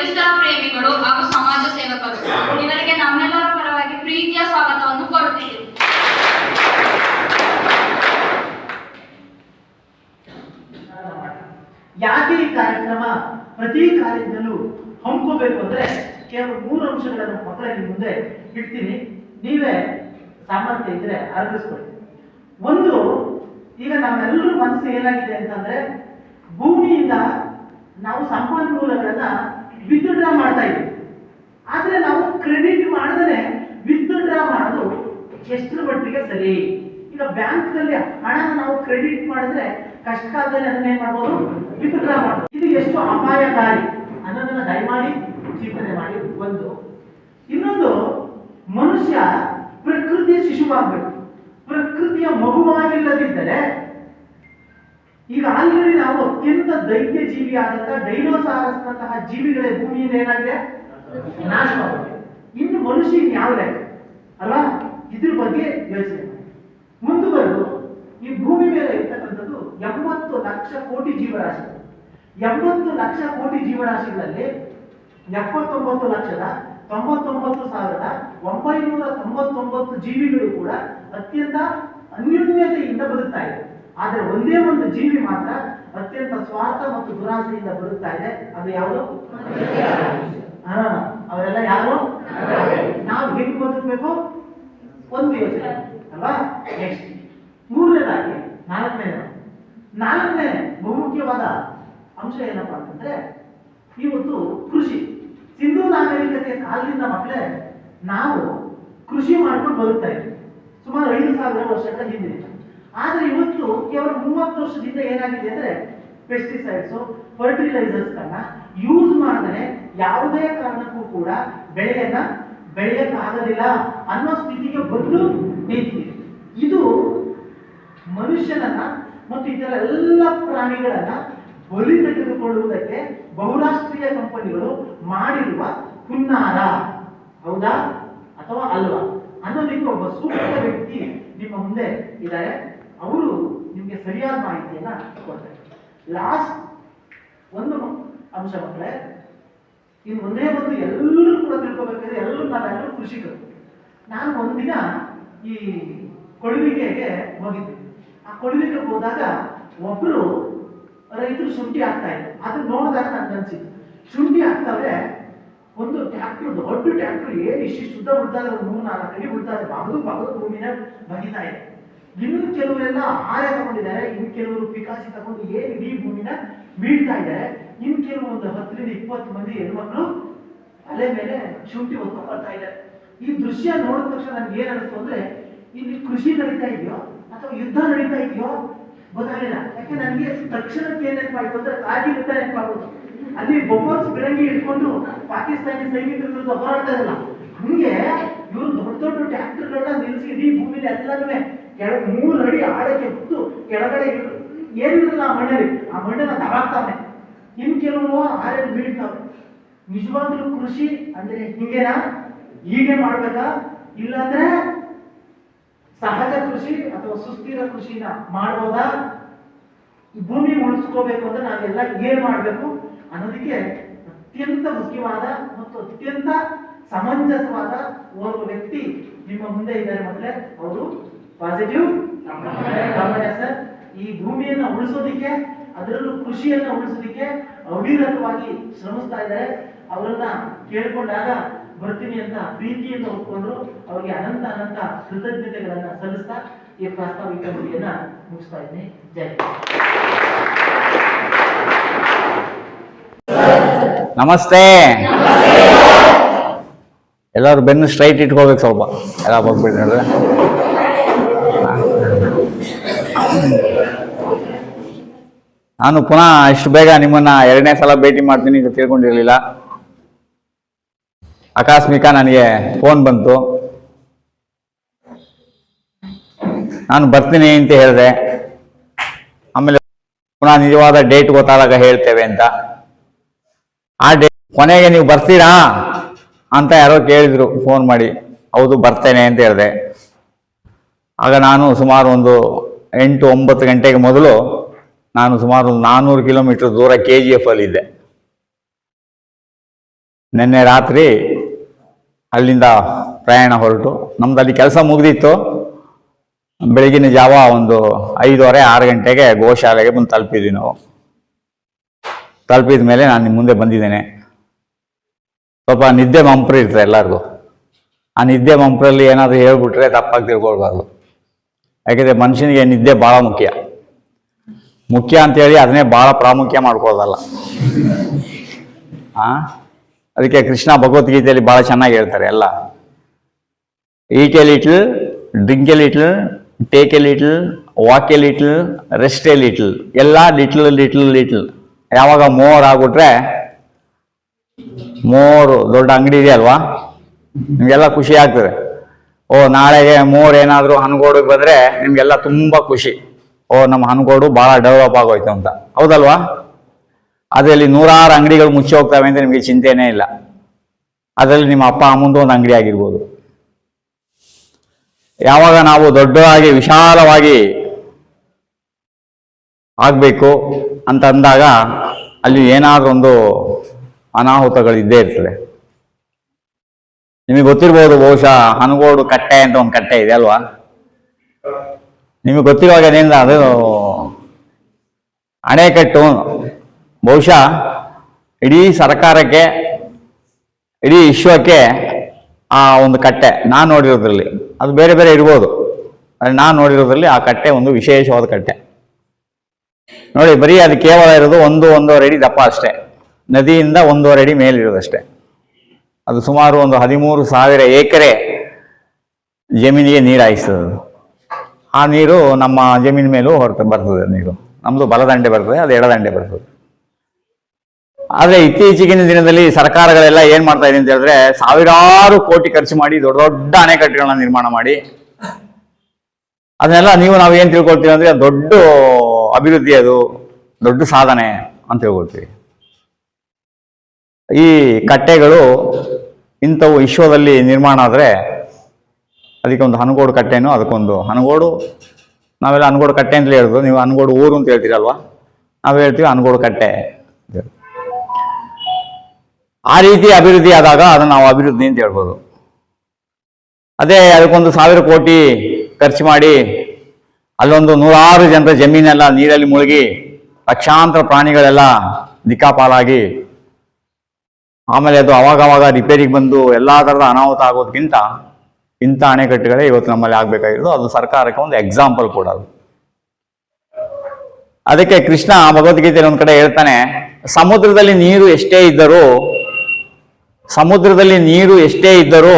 ಪರಿಸರ ಪ್ರೇಮಿಗಳು ಹಾಗೂ ಸಮಾಜ ಸೇವಕರು. ಇವರಿಗೆ ನಮ್ಮೆಲ್ಲರ ಪರವಾಗಿ ಪ್ರೀತಿಯ ಸ್ವಾಗತವನ್ನು ಕೋರುತ್ತೇವೆ. ಯಾಕೆ ಈ ಕಾರ್ಯಕ್ರಮ ಪ್ರತಿ ಕಾರ್ಯದಲ್ಲೂ ಹಮ್ಮಿಕೋಬೇಕು ಅಂದ್ರೆ ಕೆಲವು ಮೂರು ಅಂಶಗಳನ್ನು ಮಕ್ಕಳಿಗೆ ಮುಂದೆ ಇಡ್ತೀನಿ. ನೀವೇ ಸಾಮರ್ಥ್ಯ ಇದ್ರೆ ಅರ್ಗಿಸ್ಕೊಳ್ಳಿ ಒಂದು, ಈಗ ನಮ್ಮೆಲ್ಲರೂ ಮನಸ್ಸು ಏನಾಗಿದೆ ಅಂತಂದ್ರೆ ಭೂಮಿಯಿಂದ ನಾವು ಸಂಪನ್ಮೂಲಗಳನ್ನ ವಿತ್ಡ್ರಾ ಮಾಡ್ತಾ ಇದ್ದೀವಿ ಆದ್ರೆ ನಾವು ಕ್ರೆಡಿಟ್ ಮಾಡಿದರೆ ವಿದ್ಯುತ್ ಡ್ರಾ ಮಾಡೋದು ಎಷ್ಟರ ಮಟ್ಟಿಗೆ ಸರಿ? ಈಗ ಬ್ಯಾಂಕ್ನಲ್ಲಿ ಹಣ ನಾವು ಕ್ರೆಡಿಟ್ ಮಾಡಿದ್ರೆ ಕಷ್ಟ ಕಾಲದಲ್ಲಿ ಅದನ್ನ ಏನ್ ಮಾಡ್ಬೋದು? ಡ್ರಾ ಮಾಡ್ಬೋದು. ಇದು ಎಷ್ಟು ಅಪಾಯಕಾರಿ ಅನ್ನೋದನ್ನ ದಯಮಾಡಿ ಚಿಂತನೆ ಮಾಡಿ. ಒಂದು. ಇನ್ನೊಂದು, ಮನುಷ್ಯ ಪ್ರಕೃತಿಯ ಶಿಶುವಾಗಬೇಕು. ಪ್ರಕೃತಿಯ ಮಗುವಾಗಿಲ್ಲದಿದ್ದರೆ ಈಗ ಆಲ್ರೆಡಿ ನಾವು ಅತ್ಯಂತ ದೈತ್ಯ ಜೀವಿ ಆದಂತಹ ಡೈನೋಸಾರಸ್ನಂತಹ ಜೀವಿಗಳೇ ಭೂಮಿಯಿಂದ ಏನಾಗಿದೆ? ನಾಶವಾಗಿದೆ ಇನ್ನು ಮನುಷ್ಯ ಯಾವುದೇ ಅಲ್ಲ ಇದ್ರ ಬಗ್ಗೆ ಯೋಚನೆ ಮುಂದುವರೆದು ಈ ಭೂಮಿ ಮೇಲೆ ಇರ್ತಕ್ಕಂಥದ್ದು ಎಂಬತ್ತು ಲಕ್ಷ ಕೋಟಿ ಜೀವರಾಶಿ. ಎಂಬತ್ತು ಲಕ್ಷ ಕೋಟಿ ಜೀವರಾಶಿಗಳಲ್ಲಿ ಎಪ್ಪತ್ತೊಂಬತ್ತು ಲಕ್ಷದ, ತೊಂಬತ್ತೊಂಬತ್ತು ಸಾವಿರದ ಒಂಬೈನೂರ ತೊಂಬತ್ತೊಂಬತ್ತು ಜೀವಿಗಳು ಕೂಡ ಅತ್ಯಂತ ಅನ್ಯೋನ್ಯತೆಯಿಂದ ಬದುಕ್ತಾ ಆದ್ರೆ ಒಂದೇ ಒಂದು ಜೀವಿ ಮಾತ್ರ ಅತ್ಯಂತ ಸ್ವಾರ್ಥ ಮತ್ತು ದುರಾಸೆಯಿಂದ ಬರುತ್ತಾ ಇದೆ. ಅದು ಯಾವುದು? ಅವರೆಲ್ಲ ಯಾರು? ನಾವು ಹೆಂಗ್ ಬದುಕಬೇಕು? ಒಂದು ಯೋಚನೆ ಅಲ್ವಾ? ನೆಕ್ಸ್ಟ್ ಮೂರನೇದಾಗಿ ನಾಲ್ಕನೇ ನಾಲ್ಕನೇ ಬಹುಮುಖ್ಯವಾದ ಅಂಶ ಏನಪ್ಪಾ ಅಂತಂದ್ರೆ, ಇವತ್ತು ಕೃಷಿ. ಸಿಂಧೂ ನಾಗರಿಕತೆಯ ಕಾಲದಿಂದ ಮಕ್ಕಳೇ, ನಾವು ಕೃಷಿ ಮಾಡ್ಕೊಂಡು ಬದುಕ್ತಾ ಇದ್ವಿ ಸುಮಾರು ಐದು ಸಾವಿರ ವರ್ಷಗಳ ಹಿಂದೆ ಆದ್ರೆ ಇವತ್ತು ಕೇವಲ ಮೂವತ್ತು ವರ್ಷದಿಂದ ಏನಾಗಿದೆ ಅಂದ್ರೆ ಪೆಸ್ಟಿಸೈಡ್ಸ್ ಫರ್ಟಿಲೈಸರ್ಸ್ಗಳನ್ನ ಯೂಸ್ ಮಾಡಿದ್ರೆ ಯಾವುದೇ ಕಾರಣಕ್ಕೂ ಕೂಡ ಬೆಳೆಯನ್ನ ಬೆಳೆಯಕ್ಕಾಗೋದಿಲ್ಲ ಅನ್ನೋ ಸ್ಥಿತಿಗೆ ಬಂದು ನಿಂತಿದೆ. ಇದು ಮನುಷ್ಯನನ್ನ ಮತ್ತು ಇತರ ಎಲ್ಲ ಪ್ರಾಣಿಗಳನ್ನ ಬಲಿ ತೆಗೆದುಕೊಳ್ಳುವುದಕ್ಕೆ ಬಹುರಾಷ್ಟ್ರೀಯ ಕಂಪನಿಗಳು ಮಾಡಿರುವ ಹುನ್ನಾರ. ಹೌದಾ ಅಥವಾ ಅಲ್ವಾ? ಅನ್ನೋದಕ್ಕೆ ಒಬ್ಬ ಸೂಕ್ತ ವ್ಯಕ್ತಿ ನಿಮ್ಮ ಮುಂದೆ ಇದ್ದಾರೆ. ಅವರು ನಿಮಗೆ ಸರಿಯಾದ ಮಾಹಿತಿಯನ್ನ ಕೊಡ್ತಾರೆ. ಲಾಸ್ಟ್ ಒಂದು ಅಂಶ ಮಕ್ಕಳೇ ಇನ್ನು ಒಂದೇ ಒಂದು ಎಲ್ಲರೂ ಕೂಡ ತಿಳ್ಕೊಬೇಕಾದ್ರೆ ಎಲ್ಲರೂ ನಾವೆಲ್ಲರೂ ಕೃಷಿಕರು. ನಾನು ಒಂದಿನ ಈ ಕೊಳವಿಗೆಗೆ ಹೋಗಿದ್ದೆ. ಆ ಕೊಳವಿಗೆ ಹೋದಾಗ ಒಬ್ರು ರೈತರು ಶುಂಠಿ ಹಾಕ್ತಾ ಇದ್ರು. ಅದನ್ನ ನೋಡಿದಾಗ ನನ್ಗೆ ಅನ್ಸಿತ್ತು. ಶುಂಠಿ ಹಾಕ್ತಾವ್ರೆ, ಒಂದು ಟ್ರ್ಯಾಕ್ಟರ್ ದೊಡ್ಡ ಟ್ರ್ಯಾಕ್ಟರ್ ಏನು ಇಷ್ಟು ಶುದ್ಧ ಬಿಡ್ತಾರೆ ಒಂದು ಮೂರು ನಾಲ್ಕು ಅಡಿ ಬಿಡ್ತಾರೆ ಬಗದು ಬಗದು ಭೂಮಿನ ಬಗಿತಾ ಇದೆ. ಇನ್ನು ಕೆಲವರೆಲ್ಲ ಆರೆ ತಗೊಂಡಿದ್ದಾರೆ, ಇನ್ನು ಕೆಲವರು ಪಿಕಾಸಿ ತಗೊಂಡು ಏನು ಇಡೀ ಭೂಮಿನ ಬೀಳ್ತಾ ಇದ್ದಾರೆ. ಇನ್ನು ಕೆಲವು ಒಂದು ಹತ್ತರಿಂದ ಇಪ್ಪತ್ತು ಮಂದಿ ಹೆಣ್ಮಕ್ಳು ಅಲೆ ಮೇಲೆ ಶುಂಠಿ ಹೊತ್ಕೊಂಡು ಬರ್ತಾ ಇದ್ದಾರೆ. ಈ ದೃಶ್ಯ ನೋಡಿದ ತಕ್ಷಣ ನನ್ಗೆ ಏನ್ ಅನಿಸ್ತು ಅಂದ್ರೆ, ಇಲ್ಲಿ ಕೃಷಿ ನಡೀತಾ ಇದೆಯೋ ಅಥವಾ ಯುದ್ಧ ನಡೀತಾ ಇದೆಯೋ ಗೊತ್ತಾಗಲಿಲ್ಲ. ಯಾಕೆ ನನಗೆ ತಕ್ಷಣಕ್ಕೆ ಏನ್ ನೆನಪಾಯ್ತು ಅಂದ್ರೆ ಕಾಗಿ ಯುದ್ಧ ನೆನಪಾಗೋದು ಅಲ್ಲಿ ಬೊಬ್ಬರ್ಸ್ ಬಿರಂಗಿ ಇಟ್ಕೊಂಡು ಪಾಕಿಸ್ತಾನಿ ಸೈನಿಕರ ವಿರುದ್ಧ ಹೋರಾಡ್ತಾ ಇರಲ್ಲ ಹಂಗೆ ಇವರು ದೊಡ್ಡ ದೊಡ್ಡ ಟ್ಯಾಕ್ಟರ್ಗಳನ್ನ ನಿಲ್ಲಿಸಿ ಇಡೀ ಭೂಮಿಲಿ ಎಲ್ಲನೂ ಕೆಳಗೆ ಮೂರು ಅಡಿ ಆಳಕ್ಕೆ ಹೊತ್ತು ಕೆಳಗಡೆ ಏನಿರಲ್ಲ ಆ ಮಣ್ಣಲ್ಲಿ. ಆ ಮಣ್ಣನ್ನ ತಗಾಕ್ತಾನೆ ಇನ್ ಕೆಲವರು ಆರೆಲ್ಲಿ ಬೀಳ್ತಾವೆ ನಿಜವಾಗ್ಲೂ ಕೃಷಿ ಅಂದ್ರೆ ಹಿಂಗೇನಾ? ಹೀಗೆ ಮಾಡ್ಬೇಕಾ? ಇಲ್ಲಾಂದ್ರೆ ಸಹಜ ಕೃಷಿ ಅಥವಾ ಸುಸ್ಥಿರ ಕೃಷಿನ ಮಾಡ್ಬೋದಾ? ಭೂಮಿ ಉಳಿಸ್ಕೋಬೇಕು ಅಂದ್ರೆ ನಾವೆಲ್ಲ ಏನ್ ಮಾಡ್ಬೇಕು? ಅನ್ನೋದಕ್ಕೆ ಅತ್ಯಂತ ಮುಖ್ಯವಾದ ಮತ್ತು ಅತ್ಯಂತ ಸಮಂಜಸವಾದ ಓರ್ವ ವ್ಯಕ್ತಿ ನಿಮ್ಮ ಮುಂದೆ ಇದ್ದಾರೆ ಮೊದಲೇ. ಅವರು ಪಾಸಿಟಿವ್ ಸರ್. ಈ ಭೂಮಿಯನ್ನ ಉಳಿಸೋದಿಕ್ಕೆ, ಅದರಲ್ಲೂ ಕೃಷಿಯನ್ನ ಉಳಿಸೋದಿಕ್ಕೆ ಅವಿರತವಾಗಿ ಶ್ರಮಿಸ್ತಾ ಇದ್ದಾರೆ. ಅವರನ್ನ ಕೇಳ್ಕೊಂಡಾಗ ಬರ್ತೀನಿ ಅಂತ ಪ್ರೀತಿಯಿಂದ ಒಪ್ಕೊಂಡ್ರು. ಅವರಿಗೆ ಅನಂತ ಅನಂತ ಕೃತಜ್ಞತೆಗಳನ್ನ ಸಲ್ಲಿಸ್ತಾ ಈ ಪ್ರಾಸ್ತಾವಿಕ ನುಡಿಯನ್ನ ಮುಗಿಸ್ತಾ ಇದ್ದೀನಿ. ಜೈ ಹಿಂದ್. ನಮಸ್ತೆ. ಎಲ್ಲರೂ ಬೆನ್ನು ಸ್ಟ್ರೈಟ್ ಇಟ್ಕೋಬೇಕು ಸ್ವಲ್ಪ. ಎಲ್ಲ ಹೋಗ್ಬಿಟ್ಟು ನಾನು ಪುನಃ ಇಷ್ಟು ಬೇಗ ನಿಮ್ಮನ್ನ ಎರಡನೇ ಸಲ ಭೇಟಿ ಮಾಡ್ತೀನಿ ಅಂತ ತಿಳ್ಕೊಂಡಿರಲಿಲ್ಲ. ಆಕಸ್ಮಿಕ ನನಗೆ ಫೋನ್ ಬಂತು. ನಾನು ಬರ್ತೀನಿ ಅಂತ ಹೇಳಿದೆ. ಆಮೇಲೆ ಪುನಃ ನಿಜವಾದ ಡೇಟ್ ಗೊತ್ತಾದಾಗ ಹೇಳ್ತೇವೆ ಅಂತ. ಆ ಡೇಟ್ ಕೊನೆಗೆ ನೀವು ಬರ್ತೀರಾ ಅಂತ ಯಾರೋ ಕೇಳಿದ್ರು ಫೋನ್ ಮಾಡಿ. ಹೌದು, ಬರ್ತೇನೆ ಅಂತ ಹೇಳಿದೆ. ಆಗ ನಾನು ಸುಮಾರು ಒಂದು ಎಂಟು ಒಂಬತ್ತು ಗಂಟೆಗೆ ಮೊದಲು ನಾನು ಸುಮಾರು ನಾನ್ನೂರು ಕಿಲೋಮೀಟರ್ ದೂರ ಕೆ ಜಿ ಎಫ್ ಅಲ್ಲಿ ಇದ್ದೆ. ನಿನ್ನೆ ರಾತ್ರಿ ಅಲ್ಲಿಂದ ಪ್ರಯಾಣ ಹೊರಟು. ನಮ್ದು ಅಲ್ಲಿ ಕೆಲಸ ಮುಗಿದಿತ್ತು. ಬೆಳಗಿನ ಜಾವ ಒಂದು ಐದೂವರೆ, ಆರು ಗಂಟೆಗೆ ಗೋಶಾಲೆಗೆ ಬಂದು ತಲುಪಿದ್ವಿ ನಾವು. ತಲುಪಿದ ಮೇಲೆ ನಾನು ನಿಮ್ಮ ಮುಂದೆ ಬಂದಿದ್ದೇನೆ. ಸ್ವಲ್ಪ ನಿದ್ದೆ ಮಂಪ್ರ ಇರ್ತದೆ ಎಲ್ಲರಿಗೂ. ಆ ನಿದ್ದೆ ಮಂಪ್ರಲ್ಲಿ ಏನಾದರೂ ಹೇಳ್ಬಿಟ್ರೆ ತಪ್ಪಾಗಿ ತಿಳ್ಕೊಳ್ಬಾರ್ದು. ಯಾಕೆಂದರೆ ಮನುಷ್ಯನಿಗೆ ನಿದ್ದೆ ಭಾಳ ಮುಖ್ಯ. ಮುಖ್ಯ ಅಂತೇಳಿ ಅದನ್ನೇ ಭಾಳ ಪ್ರಾಮುಖ್ಯ ಮಾಡ್ಕೊಳ್ಳೋದಲ್ಲ. ಆ? ಅದಕ್ಕೆ ಕೃಷ್ಣ ಭಗವದ್ಗೀತೆಯಲ್ಲಿ ಭಾಳ ಚೆನ್ನಾಗಿ ಹೇಳ್ತಾರೆ ಎಲ್ಲ. Eat a little, drink a little, take a little, walk a little, rest a little. ಎಲ್ಲ ಲಿಟ್ಲ್ ಲಿಟ್ಲ್ ಲಿಟ್ಲ್. ಯಾವಾಗ ಮೋರ್ ಆಗ್ಬಿಟ್ರೆ ಮೋರು, ದೊಡ್ಡ ಅಂಗಡಿ ಇದೆ ಅಲ್ವಾ ನಿಮಗೆಲ್ಲ ಖುಷಿ ಆಗ್ತದೆ. ಓ, ನಾಳೆಗೆ ಮೋರ್ ಏನಾದರೂ ಹನ್ಗೋಡಿಗೆ ಬಂದರೆ ನಿಮಗೆಲ್ಲ ತುಂಬ ಖುಷಿ. ಓ, ನಮ್ಮ ಹನಗೋಡು ಭಾಳ ಡೆವಲಪ್ ಆಗೋಯ್ತು ಅಂತ. ಹೌದಲ್ವಾ? ಅದರಲ್ಲಿ ನೂರಾರು ಅಂಗಡಿಗಳು ಮುಚ್ಚಿ ಹೋಗ್ತವೆ ಅಂತ ನಿಮಗೆ ಚಿಂತೆನೇ ಇಲ್ಲ. ಅದರಲ್ಲಿ ನಿಮ್ಮ ಅಪ್ಪ ಅಮ್ಮಂದು ಒಂದು ಅಂಗಡಿ ಆಗಿರ್ಬೋದು. ಯಾವಾಗ ನಾವು ದೊಡ್ಡದಾಗಿ, ವಿಶಾಲವಾಗಿ ಆಗಬೇಕು ಅಂತ ಅಂದಾಗ ಅಲ್ಲಿ ಏನಾದ್ರೂ ಒಂದು ಅನಾಹುತಗಳು ಇದ್ದೇ ಇರ್ತದೆ. ನಿಮಗೆ ಗೊತ್ತಿರ್ಬೋದು ಬಹುಶಃ ಹನಗೋಡು ಕಟ್ಟೆ ಅಂತ ಒಂದು ಕಟ್ಟೆ ಇದೆ, ಅಲ್ವಾ? ನಿಮಗೆ ಗೊತ್ತಿರುವಾಗ ಏನಿಲ್ಲ ಅದು ಅಣೆಕಟ್ಟು. ಬಹುಶಃ ಇಡೀ ಸರ್ಕಾರಕ್ಕೆ, ಇಡೀ ವಿಶ್ವಕ್ಕೆ ಆ ಒಂದು ಕಟ್ಟೆ. ನಾನು ನೋಡಿರೋದ್ರಲ್ಲಿ. ಅದು ಬೇರೆ ಬೇರೆ ಇರ್ಬೋದು. ಆದರೆ ನಾನು ನೋಡಿರೋದ್ರಲ್ಲಿ ಆ ಕಟ್ಟೆ ಒಂದು ವಿಶೇಷವಾದ ಕಟ್ಟೆ. ನೋಡಿ, ಬರೀ ಅದು ಕೇವಲ ಇರೋದು ಒಂದು, ಒಂದೂವರೆ ಅಡಿ ದಪ್ಪ ಅಷ್ಟೇ. ನದಿಯಿಂದ ಒಂದೂವರೆ ಅಡಿ ಮೇಲಿರೋದಷ್ಟೇ ಅದು ಸುಮಾರು ಒಂದು ಹದಿಮೂರು ಸಾವಿರ ಎಕರೆ ಜಮೀನಿಗೆ ನೀರು ಹಾಯಿಸ್ತದೆ ಅದು. ಆ ನೀರು ನಮ್ಮ ಜಮೀನ ಮೇಲೂ ಹೊರತು ಬರ್ತದೆ ನೀರು. ನಮ್ಮದು ಬಲದಂಡೆ ಬರ್ತದೆ, ಅದು ಎಡದಂಡೆ ಬರ್ತದೆ. ಆದರೆ ಇತ್ತೀಚೆಗಿನ ದಿನದಲ್ಲಿ ಸರ್ಕಾರಗಳೆಲ್ಲ ಏನ್ ಮಾಡ್ತಾ ಇದೆ ಅಂತ ಹೇಳಿದ್ರೆ ಸಾವಿರಾರು ಕೋಟಿ ಖರ್ಚು ಮಾಡಿ ದೊಡ್ಡ ದೊಡ್ಡ ಅಣೆಕಟ್ಟೆಗಳನ್ನ ನಿರ್ಮಾಣ ಮಾಡಿ. ಅದನ್ನೆಲ್ಲ ನೀವು ನಾವು ಏನು ತಿಳ್ಕೊಳ್ತೀವಿ ಅಂದ್ರೆ ಅದು ದೊಡ್ಡ ಅಭಿವೃದ್ಧಿ ಅದು, ದೊಡ್ಡ ಸಾಧನೆ ಅಂತ ತಿಳ್ಕೊಳ್ತೀವಿ. ಈ ಕಟ್ಟೆಗಳು ಇಂಥವು ವಿಶ್ವದಲ್ಲಿ ನಿರ್ಮಾಣ ಆದರೆ ಅದಕ್ಕೆ ಒಂದು ಹನಗೋಡು ಕಟ್ಟೆನೋ, ಅದಕ್ಕೊಂದು ಹನಗೋಡು. ನಾವೆಲ್ಲ ಹನಗೋಡು ಕಟ್ಟೆ ಅಂತಲೇ ಹೇಳೋದು ನೀವು ಹನಗೋಡು ಊರು ಅಂತ ಹೇಳ್ತೀರಲ್ವಾ? ನಾವು ಹೇಳ್ತೀವಿ ಹನಗೋಡು ಕಟ್ಟೆ. ಆ ರೀತಿ ಅಭಿವೃದ್ಧಿ ಆದಾಗ ಅದನ್ನು ನಾವು ಅಭಿವೃದ್ಧಿ ಅಂತ ಹೇಳ್ಬೋದು. ಅದೇ ಅದಕ್ಕೊಂದು ಸಾವಿರ ಕೋಟಿ ಖರ್ಚು ಮಾಡಿ ಅಲ್ಲೊಂದು ನೂರಾರು ಜನರ ಜಮೀನೆಲ್ಲ ನೀರಲ್ಲಿ ಮುಳುಗಿ ಲಕ್ಷಾಂತರ ಪ್ರಾಣಿಗಳೆಲ್ಲ ದಿಕ್ಕಾಪಾಲಾಗಿ ಆಮೇಲೆ ಅದು ಅವಾಗವಾಗ ರಿಪೇರಿಗೆ ಬಂದು ಎಲ್ಲ ಥರದ ಅನಾಹುತ ಆಗೋದಕ್ಕಿಂತ ಇಂಥ ಅಣೆಕಟ್ಟುಗಳೇ ಇವತ್ತು ನಮ್ಮಲ್ಲಿ ಆಗ್ಬೇಕಾಗಿರೋದು. ಅದು ಸರ್ಕಾರಕ್ಕೆ ಒಂದು ಎಕ್ಸಾಂಪಲ್ ಕೂಡ ಅದು. ಅದಕ್ಕೆ ಕೃಷ್ಣ ಭಗವದ್ಗೀತೆಯಲ್ಲಿ ಒಂದು ಕಡೆ ಹೇಳ್ತಾನೆ, ಸಮುದ್ರದಲ್ಲಿ ನೀರು ಎಷ್ಟೇ ಇದ್ದರೂ, ಸಮುದ್ರದಲ್ಲಿ ನೀರು ಎಷ್ಟೇ ಇದ್ದರೂ